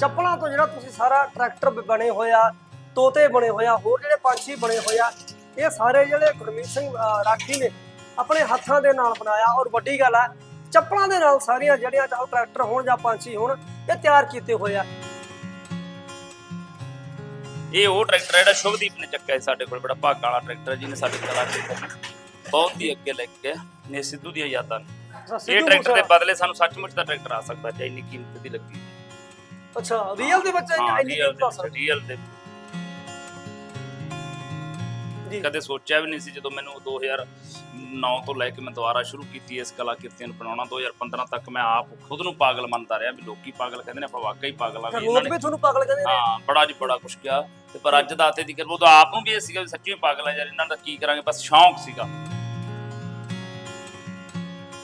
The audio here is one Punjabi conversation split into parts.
ਚੱਪਲਾਂ ਤੋਂ ਜਿਹੜਾ ਤੁਸੀਂ ਸਾਰਾ ਟਰੈਕਟਰ ਬਣੇ ਹੋਇਆ ਤੋਤੇ ਬਣੇ ਹੋਇਆ ਹੋਰ ਜਿਹੜੇ ਪੰਛੀ ਬਣੇ ਹੋਇਆ ਇਹ ਸਾਰੇ ਜਿਹੜੇ ਗੁਰਮੀਤ ਸਿੰਘ ਰਾਠੀ ਨੇ ਆਪਣੇ ਹੱਥਾਂ ਦੇ ਨਾਲ ਬਣਾਇਆ ਔਰ ਵੱਡੀ ਗੱਲ ਹੈ ਚੱਪਲਾਂ ਦੇ ਨਾਲ ਸਾਰੀਆਂ ਜਿਹੜੀਆਂ ਚਾਹੋ ਟਰੈਕਟਰ ਹੋਣ ਜਾਂ ਪੰਛੀ ਹੋਣ ਇਹ ਤਿਆਰ ਕੀਤੇ ਹੋਏ ਆ। ਇਹ ਉਹ ਟਰੈਕਟਰ ਜਿਹੜਾ ਸ਼ੁਭਦੀਪ ਨੇ ਚੱਕਿਆ ਸੀ ਸਾਡੇ ਕੋਲ ਬੜਾ ਭਾਗਾਂ ਵਾਲਾ ਟਰੈਕਟਰ ਜਿਹਨੇ ਸਾਡੀ ਕਲਾ ਤੇ ਬਹੁਤ ਹੀ ਅੱਗੇ ਲੈ ਕੇ ਗਿਆ ਨੇ ਸਿੱਧੂ ਦੀਆਂ ਯਾਦਾਂ ਇਹ ਟਰੈਕਟਰ ਦੇ। ਬਦਲੇ ਸਾਨੂੰ ਸੱਚਮੁੱਚ ਦਾ ਟਰੈਕਟਰ ਆ ਸਕਦਾ ਜੇ ਇੰਨੀ ਕੀਮਤ ਦੀ ਲੱਗੀ। ਅੱਛਾ ਰੀਅਲ ਦੇ ਵਿੱਚ ਹਾਂ ਇੰਨੀ ਰੀਅਲ ਸਕਦੀ ਰੀਅਲ ਦੇ। ਜੀ। ਕਦੇ ਸੋਚਿਆ ਵੀ ਨਹੀਂ ਸੀ ਜਦੋਂ ਮੈਨੂੰ 2009 ਤੋਂ ਲੈ ਕੇ ਮੈਂ ਦੁਬਾਰਾ ਸ਼ੁਰੂ ਕੀਤੀ ਇਸ ਕਲਾ ਕਿਰਤੀਆਂ ਨੂੰ ਬਣਾਉਣਾ 2015 ਤੱਕ ਮੈਂ ਆਪ ਖੁਦ ਨੂੰ ਪਾਗਲ ਮੰਨਦਾ ਰਿਹਾ ਵੀ ਲੋਕੀ ਪਾਗਲ ਕਹਿੰਦੇ ਨੇ ਆਪਾਂ ਵਾਕਈ ਪਾਗਲ ਆ ਵੀ ਇਹਨਾਂ ਲੋਕ ਨੇ ਵੀ ਤੁਹਾਨੂੰ ਪਾਗਲ ਕਹਿੰਦੇ ਨੇ। ਹਾਂ ਬੜਾ ਜੀ ਬੜਾ ਕੁਛ ਕਿਹਾ ਤੇ ਪਰ ਅੱਜ ਦਾਤੇ ਦੀ ਕਿਰਪਾ ਉਹ ਆਪ ਨੂੰ ਵੀ ਇਹ ਸੀਗਾ ਵੀ ਸੱਚੀ ਪਾਗਲ ਆ ਯਾਰ ਇਹਨਾਂ ਦਾ ਕੀ ਕਰਾਂਗੇ ਬਸ ਸ਼ੌਂਕ ਸੀਗਾ।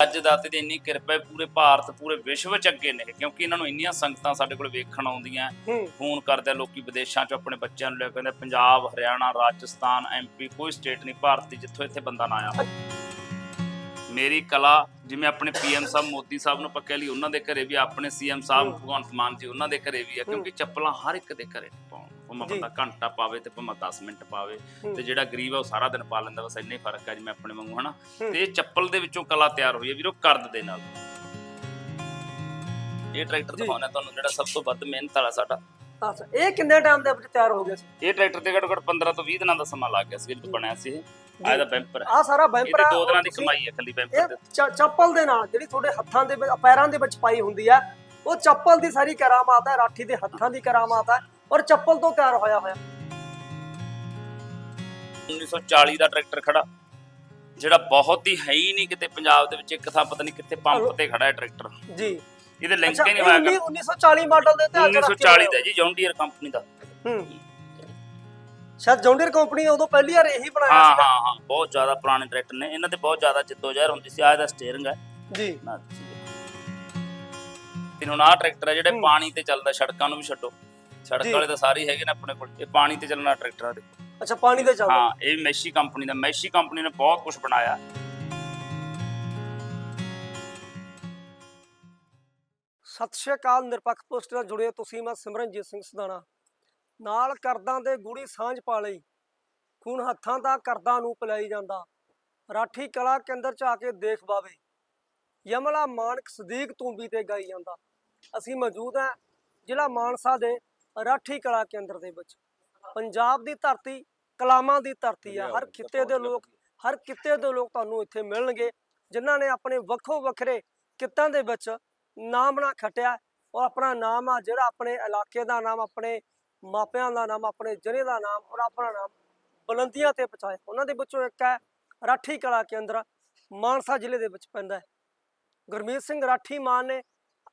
ਅੱਜ ਦਾਤੇ ਦੀ ਇੰਨੀ ਕਿਰਪਾ ਹੈ ਪੂਰੇ ਭਾਰਤ ਪੂਰੇ ਵਿਸ਼ਵ ਚ ਅੱਗੇ ਨੇ ਕਿਉਂਕਿ ਇਹਨਾਂ ਨੂੰ ਇੰਨੀਆਂ ਸੰਗਤਾਂ ਸਾਡੇ ਕੋਲ ਵੇਖਣ ਆਉਂਦੀਆਂ ਫੋਨ ਕਰਦੇ ਆ ਲੋਕੀ ਵਿਦੇਸ਼ਾਂ ਚ ਆਪਣੇ ਬੱਚਿਆਂ ਨੂੰ ਲੈ ਕੇ ਕਹਿੰਦੇ ਪੰਜਾਬ ਹਰਿਆਣਾ ਰਾਜਸਥਾਨ ਐਮਪੀ ਕੋਈ ਸਟੇਟ ਨਹੀਂ ਭਾਰਤ ਦੀ ਜਿੱਥੋਂ ਇੱਥੇ ਬੰਦਾ ਨਾ ਆਇਆ ਮੇਰੀ ਕਲਾ ਜਿਵੇਂ ਆਪਣੇ ਪੀਐਮ ਸਾਹਿਬ ਮੋਦੀ ਸਾਹਿਬ ਨੂੰ ਆਪਾਂ ਕਹਿ ਲਈ ਉਹਨਾਂ ਦੇ ਘਰੇ ਵੀ ਆਪਣੇ ਸੀਐਮ ਸਾਹਿਬ। ਭਗਵੰਤ ਮਾਨ ਜੀ ਉਹਨਾਂ ਦੇ ਘਰੇ ਵੀ ਆ ਕਿਉਂਕਿ ਚੱਪਲਾਂ ਹਰ ਇੱਕ ਦੇ ਘਰੇ ਪਾਉਣ। ਭਾਵੇਂ ਜੀ। ਬੰਦਾ ਘੰਟਾ ਪਾਵੇ ਤੇ ਭਾਵੇਂ 10 ਮਿੰਟ ਪਾਵੇ। ਤੇ ਜਿਹੜਾ ਗਰੀਬ ਆ ਉਹ ਸਾਰਾ ਦਿਨ ਪਾ ਲੈਂਦਾ ਬਸ ਇੰਨਾ ਹੀ ਫ਼ਰਕ ਆ ਜਿਵੇਂ ਆਪਣੇ ਵਾਂਗੂ ਹਨਾ। ਤੇ ਇਹ ਚੱਪਲ ਦੇ ਵਿੱਚੋਂ ਕਲਾ ਤਿਆਰ ਹੋਈ ਹੈ ਵੀਰੋ ਕਰਦ ਦੇ ਨਾਲ। ਇਹ ਟਰੈਕਟਰ ਜੀ। ਦਿਖਾਉਣਾ ਤੁਹਾਨੂੰ ਜਿਹੜਾ ਸਭ ਤੋਂ ਵੱਧ ਮਿਹਨਤ ਵਾਲਾ ਸਾਡਾ। ਅੱਛਾ ਇਹ ਕਿੰਨੇ ਟਾਈਮ ਦੇ ਵਿੱਚ ਤਿਆਰ ਹੋ ਗਿਆ ਸੀ? ਇਹ ਟਰੈਕਟਰ ਤੇ ਘੱਟੋ ਘੱਟ 15 ਤੋਂ 20 ਦਿਨਾਂ ਦਾ ਸਮਾਂ ਲੱਗ ਗਿਆ ਸੀ ਜਦੋਂ ਬਣਿਆ ਸੀ ਇਹ। ਆਹ ਇਹਦਾ ਬੈਂਪਰ ਹੈ। ਆ ਸਾਰਾ ਇਹ ਬੈਂਪਰ ਤੇ ਦੋ ਦਿਨਾਂ ਦੀ ਕਮਾਈ ਹੈ ਖਾਲੀ ਬੈਂਪਰ ਇਹ ਦੇ ਚ- ਚੱਪਲ ਦੇ ਨਾਲ ਜਿਹੜੀ ਤੁਹਾਡੇ ਹੱਥਾਂ ਦੇ ਵਿੱਚ ਪੈਰਾਂ ਦੇ ਵਿੱਚ ਪਾਈ ਹੁੰਦੀ ਆ ਉਹ ਚੱਪਲ ਦੀ ਸਾਰੀ ਕਰਾਮਾਤ ਹੈ ਰਾਠੀ ਦੇ ਹੱਥਾਂ ਦੀ ਕਰਾਮਾਤ ਹੈ। ਔਰ ਚੱਪਲ ਤੋਂ ਤਿਆਰ ਹੋਇਆ ਹੋਇਆ। 1940 ਦਾ ਟਰੈਕਟਰ ਖੜਾ। ਜਿਹੜਾ ਬਹੁਤ ਹੀ ਹੈ ਹੀ ਨਹੀਂ ਕਿਤੇ ਪੰਜਾਬ ਦੇ ਵਿੱਚ। ਇੱਕ ਥਾਂ ਪਤਾ ਨਹੀਂ ਕਿੱਥੇ ਪੰਪ ਤੇ ਖੜਾ ਹੈ ਟਰੈਕਟਰ। ਜੀ। ਇਹਦੇ ਲਿੰਕ ਹੀ ਨਹੀਂ ਹੋਇਆ। ਉੱਨੀ- 1940 ਮਾਡਲ ਦੇ ਤੇ ਅੱਜ ਰੱਖ ਕੇ 1940 ਦਾ ਜੀ ਜੌਨ ਡੀਅਰ ਕੰਪਨੀ ਦਾ। ਹੂੰ। ਸ਼ਾਇਦ ਜੌਂਡੀਅਰ ਕੰਪਨੀ ਨੇ ਉਦੋਂ ਪਹਿਲੀ ਵਾਰ ਇਹੀ ਬਣਾਇਆ ਹਾਂ ਸੀਗਾ। ਹਾਂ ਹਾਂ। ਬਹੁਤ ਜ਼ਿਆਦਾ ਪੁਰਾਣੇ ਟਰੈਕਟਰ ਨੇ। ਇਹਨਾਂ ਤੇ ਬਹੁਤ ਜ਼ਿਆਦਾ ਜਿੱਦੋ-ਜਹਿਦ ਹੁੰਦੀ ਸੀ। ਆਹ ਇਹਦਾ ਸਟੀਅਰਿੰਗ ਹੈ। ਜੀ। ਨਾ ਤੇ ਹੁਣ ਆਹ ਟਰੈਕਟਰ ਹੈ ਜਿਹੜੇ ਹੂੰ। ਪਾਣੀ ਤੇ ਚੱਲਦਾ ਸੜਕਾਂ ਨੂੰ ਵੀ ਛੱਡੋ। ਸੜਕ। ਵਾਲੇ ਤਾਂ ਸਾਰੇ ਹੀ ਹੈਗੇ ਨੇ ਆਪਣੇ ਕੋਲ। ਇਹ ਪਾਣੀ ਤੇ ਚੱਲਣਾ ਟਰੈਕਟਰ ਦੇਖੋ। ਅੱਛਾ ਪਾਣੀ ਦੇ ਚੱਲਦਾ। ਹਾਂ ਇਹ ਮੈਸ਼ੀ ਕੰਪਨੀ ਦਾ ਮੈਸ਼ੀ ਕੰਪਨੀ ਨੇ ਬਹੁਤ ਕੁਝ ਬਣਾਇਆ। ਸਤਿ ਸ਼੍ਰੀ ਅਕਾਲ ਨਿਰਪੱਖ ਪੋਸਟ ਨਾਲ ਜੁੜੇ ਹੋ ਤੁਸੀਂ ਮੈਂ ਸਿਮਰਨਜੀਤ ਸਿੰਘ ਸਦਾਣਾ। ਨਾਲ ਕਰਦਾਂ ਦੇ ਗੂੜੀ ਸਾਂਝ ਪਾ ਲਈ ਖੂਨ ਹੱਥਾਂ ਦਾ ਕਰਦਾਂ ਨੂੰ ਪਿਲਾਈ ਜਾਂਦਾ। ਰਾਠੀ ਕਲਾ ਕੇਂਦਰ ਚ ਆ ਕੇ ਦੇਖ ਬਾਵੇ। ਯਮਲਾ ਮਾਨਕ ਸਦੀਕ ਤੂੰਬੀ ਤੇ ਗਾਈ ਜਾਂਦਾ। ਅਸੀਂ ਮੌਜੂਦ ਹਾਂ ਜ਼ਿਲ੍ਹਾ ਮਾਨਸਾ ਦੇ ਰਾਠੀ ਕਲਾ ਕੇਂਦਰ ਦੇ ਵਿੱਚ। ਪੰਜਾਬ ਦੀ ਧਰਤੀ ਕਲਾਮਾਂ ਦੀ ਧਰਤੀ ਆ। ਹਰ ਖਿੱਤੇ ਦੇ ਲੋਕ ਹਰ ਕਿੱਤੇ ਦੇ ਲੋਕ ਤੁਹਾਨੂੰ ਇੱਥੇ ਮਿਲਣਗੇ ਜਿਨ੍ਹਾਂ ਨੇ ਆਪਣੇ ਵੱਖੋ ਵੱਖਰੇ ਕਿੱਤਿਆਂ ਦੇ ਵਿੱਚ ਨਾਮ ਨਾ ਖਟਿਆ। ਉਹ ਆਪਣਾ ਨਾਮ ਆ ਜਿਹੜਾ ਆਪਣੇ ਇਲਾਕੇ ਦਾ ਨਾਮ ਆਪਣੇ ਮਾਪਿਆਂ ਦਾ ਨਾਮ ਆਪਣੇ ਜ਼ਿਲ੍ਹੇ ਦਾ ਨਾਮ ਔਰ ਆਪਣਾ ਨਾਮ ਬੁਲੰਦੀਆਂ ਤੇ ਪਹੁੰਚਾਇਆ। ਉਹਨਾਂ ਦੇ ਵਿੱਚੋਂ ਇੱਕ ਹੈ ਰਾਠੀ ਕਲਾ ਕੇਂਦਰ। ਮਾਨਸਾ ਜ਼ਿਲ੍ਹੇ ਦੇ ਵਿੱਚ ਪੈਂਦਾ ਹੈ। ਗੁਰਮੀਤ ਸਿੰਘ ਰਾਠੀ ਮਾਨ ਨੇ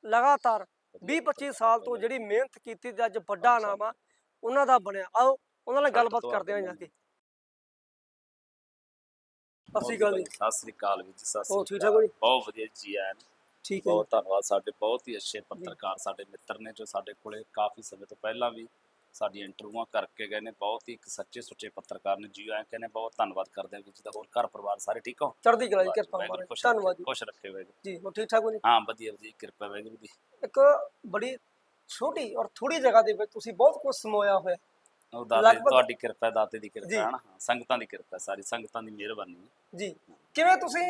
ਲਗਾਤਾਰ 20-25 ਸਾਲ ਤੋਂ ਜਿਹੜੀ ਮਿਹਨਤ ਕੀਤੀ ਤੇ ਅੱਜ ਵੱਡਾ ਨਾਮ ਆ ਉਹਨਾਂ ਦਾ ਬਣਿਆ। ਆਓ ਉਹਨਾਂ ਨਾਲ ਗੱਲਬਾਤ ਕਰਦੇ ਹਾਂ ਜਾ ਕੇ। ਅਸੀਂ ਗੱਲ ਸਤਿ ਸ੍ਰੀ ਅਕਾਲ ਵੀਰ ਜੀ ਸਤਿ ਸ੍ਰੀ ਠੀਕ ਠਾਕ ਹੋ ਅਕਾਲ। ਜੀ? ਬਹੁਤ ਵਧੀਆ ਜੀ ਆਇਆਂ। ਠੀਕ ਹੈ। ਬਹੁਤ ਧੰਨਵਾਦ ਸਾਡੇ ਬਹੁਤ ਹੀ ਅੱਛੇ ਪੱਤਰਕਾਰ ਸਾਡੇ ਮਿੱਤਰ ਨੇ ਜੋ ਸਾਡੇ ਕੋਲੇ ਕਾਫੀ ਸਮੇਂ ਤੋਂ ਪਹਿਲਾਂ ਵੀ ਸਾਡੀ ਇੰਟਰਵਿਊਆਂ ਕਰਕੇ ਗਏ ਨੇ ਬਹੁਤ ਹੀ ਇੱਕ ਸੱਚੇ ਸੁੱਚੇ ਪੱਤਰਕਾਰ ਨੇ ਜੀ ਆਇਆਂ ਕਹਿੰਦੇ ਬਹੁਤ ਧੰਨਵਾਦ ਕਰਦੇ ਹਾਂ ਜੀ ਦਾ ਹੋਰ ਘਰ ਪਰਿਵਾਰ ਸਾਰੇ ਠੀਕ ਹੋ? ਚੜ੍ਹਦੀ ਕਲਾ ਜੀ ਕਿਰਪਾ ਵਾਹਿਗੁਰੂ ਧੰਨਵਾਦ ਜੀ। ਖੁਸ਼ ਰੱਖੇ ਵਾਹਿਗੁਰੂ। ਜੀ ਹੋਰ ਠੀਕ ਠਾਕ ਹੋ ਜੀ? ਹਾਂ ਵਧੀਆ ਵਧੀਆ ਕਿਰਪਾ ਵਾਹਿਗੁਰੂ ਦੀ। ਇੱਕ ਬੜੀ ਛੋਟੀ ਔਰ ਥੋੜੀ ਜਗ੍ਹਾ ਦੇ ਵਿੱਚ ਤੁਸੀਂ ਬਹੁਤ ਕੁਝ ਸਮੋਇਆ ਹੋਇਆ। ਉਹ ਦਾਤੇ ਲਗਭਗ- ਤੁਹਾਡੀ ਕਿਰਪਾ ਦਾਤੇ ਦੀ ਜੀ। ਕਿਰਪਾ ਹੈ ਨਾ? ਹਾਂ, ਸੰਗਤਾਂ ਦੀ ਕਿਰਪਾ ਸਾਰੀ ਸੰਗਤਾਂ ਦੀ ਮਿਹਰਬਾਨੀ ਹੈ। ਜੀ ਕਿਵੇਂ ਤੁਸੀਂ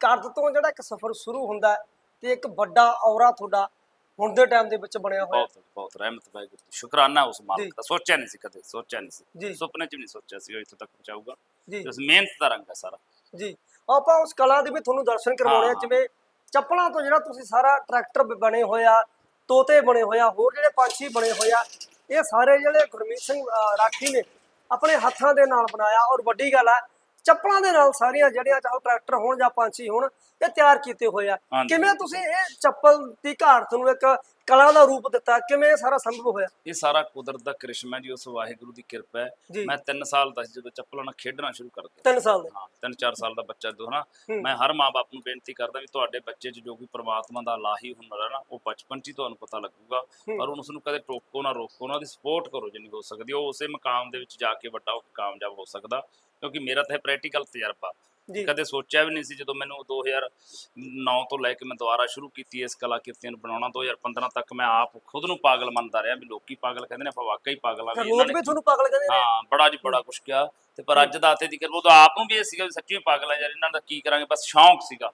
ਕਰਦ ਤੋਂ ਜਿਹੜਾ ਇੱਕ ਸਫ਼ਰ ਸ਼ੁਰੂ ਹੁੰਦਾ ਹੈ ਤੇ ਇੱਕ ਵੱਡਾ ਔਰਾ ਤੁਹਾਡਾ ਹੁਣ ਦੇ ਟਾਈਮ ਦੇ ਵਿੱਚ ਬਣਿਆ ਹੋਇਆ। ਬਹੁਤ ਬਹੁਤ ਰਹਿਮਤ ਵਾਹਿਗੁਰੂ ਦੀ ਸ਼ੁਕਰਾਨਾ ਉਸ। ਮਾਲਕ ਦਾ। ਸੋਚਿਆ ਨਹੀਂ ਸੀ ਕਦੇ ਸੋਚਿਆ ਨਹੀਂ ਸੀ। ਸੁਪਨੇ 'ਚ ਵੀ ਨਹੀਂ ਸੋਚਿਆ ਸੀ ਉਹ ਇੱਥੇ ਤੱਕ ਪਹੁੰਚਾਊਗਾ। ਜੀ। ਉਸ ਮਿਹਨਤ ਦਾ ਰੰਗ ਹੈ ਸਾਰਾ। ਜੀ। ਆਪਾਂ ਉਸ ਕਲਾ ਦੇ ਵੀ ਤੁਹਾਨੂੰ ਦਰਸ਼ਨ ਕਰਵਾਉਣੇ ਆ। ਜਿਵੇਂ ਚੱਪਲਾਂ ਤੋਂ ਜਿਹੜਾ ਤੁਸੀਂ ਸਾਰਾ ਟਰੈਕਟਰ ਬਣੇ ਹੋਇਆ ਤੋਤੇ ਬਣੇ ਹੋਇਆ ਹੋਰ ਜਿਹੜੇ ਪੰਛੀ ਬਣੇ ਹੋਇਆ ਇਹ ਸਾਰੇ ਜਿਹੜੇ ਗੁਰਮੀਤ ਸਿੰਘ ਰਾਠੀ ਨੇ ਆਪਣੇ ਹੱਥਾਂ ਦੇ ਨਾਲ ਬਣਾਇਆ। ਔਰ ਵੱਡੀ ਗੱਲ ਹੈ ਚੱਪਲਾਂ ਦੇ ਨਾਲ ਸਾਰੀਆਂ ਜਿਹੜੀਆਂ ਚਾਹੋ ਟਰੈਕਟਰ ਹੋਣ ਜਾਂ ਪੰਛੀ ਹੋਣ ਇਹ ਤਿਆਰ ਕੀਤੇ ਹੋਏ ਆ। ਹਾਂਜੀ। ਕਿਵੇਂ ਤੁਸੀਂ ਇਹ ਚੱਪਲ ਦੀ ਘਾਟ ਨੂੰ ਇੱਕ ਕਲਾ ਦਾ ਰੂਪ ਦਿੱਤਾ? ਕਿਵੇਂ ਇਹ ਸਾਰਾ ਸੰਭਵ ਹੋਇਆ? ਇਹ ਸਾਰਾ ਕੁਦਰਤ ਦਾ ਕ੍ਰਿਸ਼ਮਾ ਜੀ ਉਸ ਵਾਹਿਗੁਰੂ ਦੀ ਕਿਰਪਾ ਹੈ। ਮੈਂ 3 ਸਾਲ ਦਾ ਸੀ ਜਦੋਂ ਚੱਪਲਾਂ ਨਾਲ ਖੇਡਣਾ ਸ਼ੁਰੂ ਕਰ ਦਿੱਤਾ। 3 ਸਾਲ ਦੇ? ਹਾਂ 3-4 ਸਾਲ ਦਾ ਬੱਚਾ ਜਦੋਂ ਹਨਾ ਹੂੰ। ਮੈਂ ਹਰ ਮਾਂ-ਬਾਪ ਨੂੰ ਬੇਨਤੀ ਕਰਦਾ ਵੀ ਤੁਹਾਡੇ ਬੱਚੇ 'ਚ ਜੋ ਕੋਈ ਪ੍ਰਮਾਤਮਾ ਦਾ ਲਾਹੀ ਹੁਨਰ ਹੈ ਨਾ ਉਹ ਬਚਪਨ 'ਚ ਹੀ ਤੁਹਾਨੂੰ ਪਤਾ ਲੱਗੂਗਾ। ਹੂੰ। ਪਰ ਉਸ ਨੂੰ ਕਦੇ ਟੋਕੋ ਨਾ ਰੋਕੋ ਨਾ ਉਹਦੀ ਸਪੋਰਟ ਕਰੋ ਜਿੰਨੀ ਹੋ ਸਕਦੀ ਹੈ। ਉਹ ਉਸੇ ਮਕਾਮ ਦੇ ਵਿੱਚ ਜਾ ਕੇ ਵੱਡਾ ਹੋ ਕੇ ਕਾਮਯਾਬ ਹੋ ਸਕਦਾ ਕਿਉਂਕਿ ਮੇਰਾ ਤਾਂ ਇਹ ਪ੍ਰੈਕਟੀਕਲ ਤਜਰਬਾ। ਜੀ। ਕਦੇ ਸੋਚਿਆ ਵੀ ਨਹੀਂ ਸੀ ਜਦੋਂ ਮੈਨੂੰ 2009 ਤੋਂ ਲੈ ਕੇ ਮੈਂ ਦੁਬਾਰਾ ਸ਼ੁਰੂ ਕੀਤੀ ਇਸ ਕਲਾ ਕਿਰਤੀਆਂ ਨੂੰ ਬਣਾਉਣਾ 2015 ਤੱਕ ਮੈਂ ਆਪ ਖੁਦ ਨੂੰ ਪਾਗਲ ਮੰਨਦਾ ਰਿਹਾ ਵੀ ਲੋਕੀ ਪਾਗਲ ਕਹਿੰਦੇ ਨੇ ਆਪਾਂ ਵਾਕਈ ਪਾਗਲ ਆ ਵੀ ਲੋਕ ਵੀ ਤੁਹਾਨੂੰ ਪਾਗਲ ਕਹਿੰਦੇ ਨੇ। ਹਾਂ ਬੜਾ ਜੀ ਬੜਾ ਕੁਛ ਕਿਹਾ ਤੇ ਪਰ ਅੱਜ ਦਾ ਤੇ ਦੀ ਕਰ ਉਦੋਂ ਆਪ ਨੂੰ ਵੀ ਇਹ ਸੀਗਾ ਵੀ ਸੱਚੀ ਪਾਗਲ ਆ ਯਾਰ ਇਹਨਾਂ ਦਾ ਕੀ ਕਰਾਂਗੇ? ਬਸ ਸ਼ੌਂਕ ਸੀਗਾ।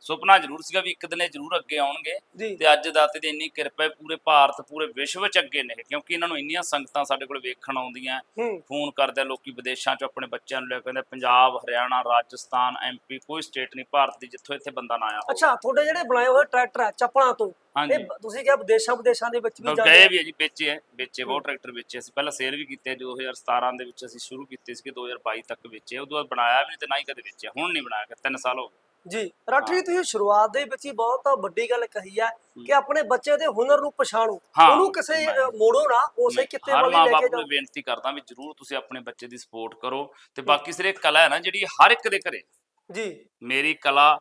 ਸੁਪਨਾ ਜ਼ਰੂਰ ਸੀਗਾ ਵੀ ਇੱਕ ਦਿਨ ਇਹ ਜ਼ਰੂਰ ਅੱਗੇ ਆਉਣਗੇ ਤੇ ਅੱਜ ਦਾਤੇ ਦੀ ਇੰਨੀ ਕਿਰਪਾ ਹੈ ਪੂਰੇ ਭਾਰਤ ਪੂਰੇ ਵਿਸ਼ਵ ਚ ਅੱਗੇ ਨੇ ਕਿਉਂਕਿ ਇਹਨਾਂ ਨੂੰ ਇੰਨੀਆਂ ਸੰਗਤਾਂ ਸਾਡੇ ਕੋਲ ਵੇਖਣ ਆਉਂਦੀਆਂ ਫੋਨ ਕਰਦੇ ਆ ਲੋਕੀ ਵਿਦੇਸ਼ਾਂ ਚ ਆਪਣੇ ਬੱਚਿਆਂ ਨੂੰ ਲੈ ਕੇ ਕਹਿੰਦੇ ਪੰਜਾਬ ਹਰਿਆਣਾ ਰਾਜਸਥਾਨ ਐਮਪੀ ਕੋਈ ਸਟੇਟ ਨਹੀਂ ਭਾਰਤ ਦੀ ਜਿੱਥੋਂ ਇੱਥੇ ਬੰਦਾ ਨਾ ਆਇਆ ਹੋਵੇ। ਅੱਛਾ ਤੁਹਾਡੇ ਜਿਹੜੇ ਬਣਾਏ ਹੋਏ ਟਰੈਕਟਰ ਆ ਚੱਪਲਾਂ ਤੋਂ ਇਹ ਤੁਸੀਂ ਕਿਹਾ ਵਿਦੇਸ਼ਾਂ ਵਿਦੇਸ਼ਾਂ ਦੇ ਵਿੱਚ ਵੀ ਜਾਂਦੇ ਗਏ। ਵੀ ਹੈ ਜੀ ਵੇਚੇ ਹੈ ਵੇਚੇ ਬਹੁਤ ਟਰੈਕਟਰ ਵੇਚੇ ਸੀ ਪਹਿਲਾਂ ਸੇਲ ਵੀ ਕੀਤੇ 2017 ਦੇ ਵਿੱਚ ਅਸੀਂ ਸ਼ੁਰੂ ਕੀਤੇ ਸੀ 2022 ਤੱਕ ਵੇਚੇ ਉਦੋਂ ਬਾਅਦ ਬਣਾਇਆ ਵੀ ਨਹੀਂ ਤੇ ਨਾ ਹੀ ਕਦੇ ਵੇਚਿਆ ਹੁਣ ਨਹੀਂ ਬਣਾਇਆ 3 ਸਾਲ ਹੋ ਗਏ। ਜੀ ਰਾਠੀ ਤੁਸੀਂ ਸ਼ੁਰੂਆਤ ਦੇ ਵਿੱਚ ਹੀ ਬਹੁਤ ਵੱਡੀ ਗੱਲ ਕਹੀ ਹੈ। ਕਿ ਆਪਣੇ ਬੱਚੇ ਦੇ ਹੁਨਰ ਨੂੰ ਪਛਾਣੋ। ਹਾਂ, ਉਹਨੂੰ ਕਿਸੇ ਅ, ਮੋੜੋ ਨਾ ਉਸੇ ਕਿਤੇ ਹਰ ਵੱਲ ਲੈ ਮਾਂ-ਬਾਪ ਕੇ ਨੂੰ ਜਾਓ। ਬੇਨਤੀ ਕਰਦਾ ਵੀ ਜਰੂਰ ਤੁਸੀਂ ਆਪਣੇ ਬੱਚੇ ਦੀ ਸਪੋਰਟ ਕਰੋ ਤੇ ਬਾਕੀ ਸਿਰੇ ਕਲਾ ਹੈ ਨਾ ਜਿਹੜੀ ਹਰ ਇੱਕ ਦੇ ਘਰੇ। ਜੀ। ਮੇਰੀ ਕਲਾ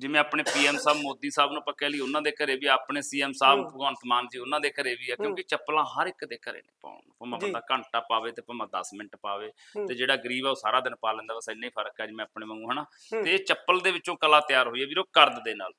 ਜਿਵੇਂ ਆਪਣੇ ਪੀਐਮ ਸਾਹਿਬ ਮੋਦੀ ਸਾਹਿਬ ਨੂੰ ਆਪਾਂ ਕਹਿ ਲਈ ਉਹਨਾਂ ਦੇ ਘਰੇ ਵੀ ਆਪਣੇ ਸੀਐਮ ਸਾਹਿਬ। ਭਗਵੰਤ ਮਾਨ ਜੀ ਉਹਨਾਂ ਦੇ ਘਰੇ ਵੀ ਆ ਕਿਉਂਕਿ ਚੱਪਲਾਂ ਹਰ ਇੱਕ ਦੇ ਘਰੇ ਨੇ ਪਾਉਣ। ਭਾਵੇਂ। ਬੰਦਾ ਘੰਟਾ ਪਾਵੇ ਤੇ ਭਾਵੇਂ 10 ਮਿੰਟ ਪਾਵੇ। ਤੇ ਜਿਹੜਾ ਗਰੀਬ ਆ ਉਹ ਸਾਰਾ ਦਿਨ ਪਾ ਲੈਂਦਾ ਬਸ ਇੰਨਾ ਹੀ ਫ਼ਰਕ ਆ ਜਿਵੇਂ ਆਪਣੇ ਵਾਂਗੂ ਹਨਾ। ਤੇ ਇਹ ਚੱਪਲ ਦੇ ਵਿੱਚੋਂ ਕਲਾ ਤਿਆਰ ਹੋਈ ਹੈ ਵੀਰੋ ਕਰਦ ਦੇ ਨਾਲ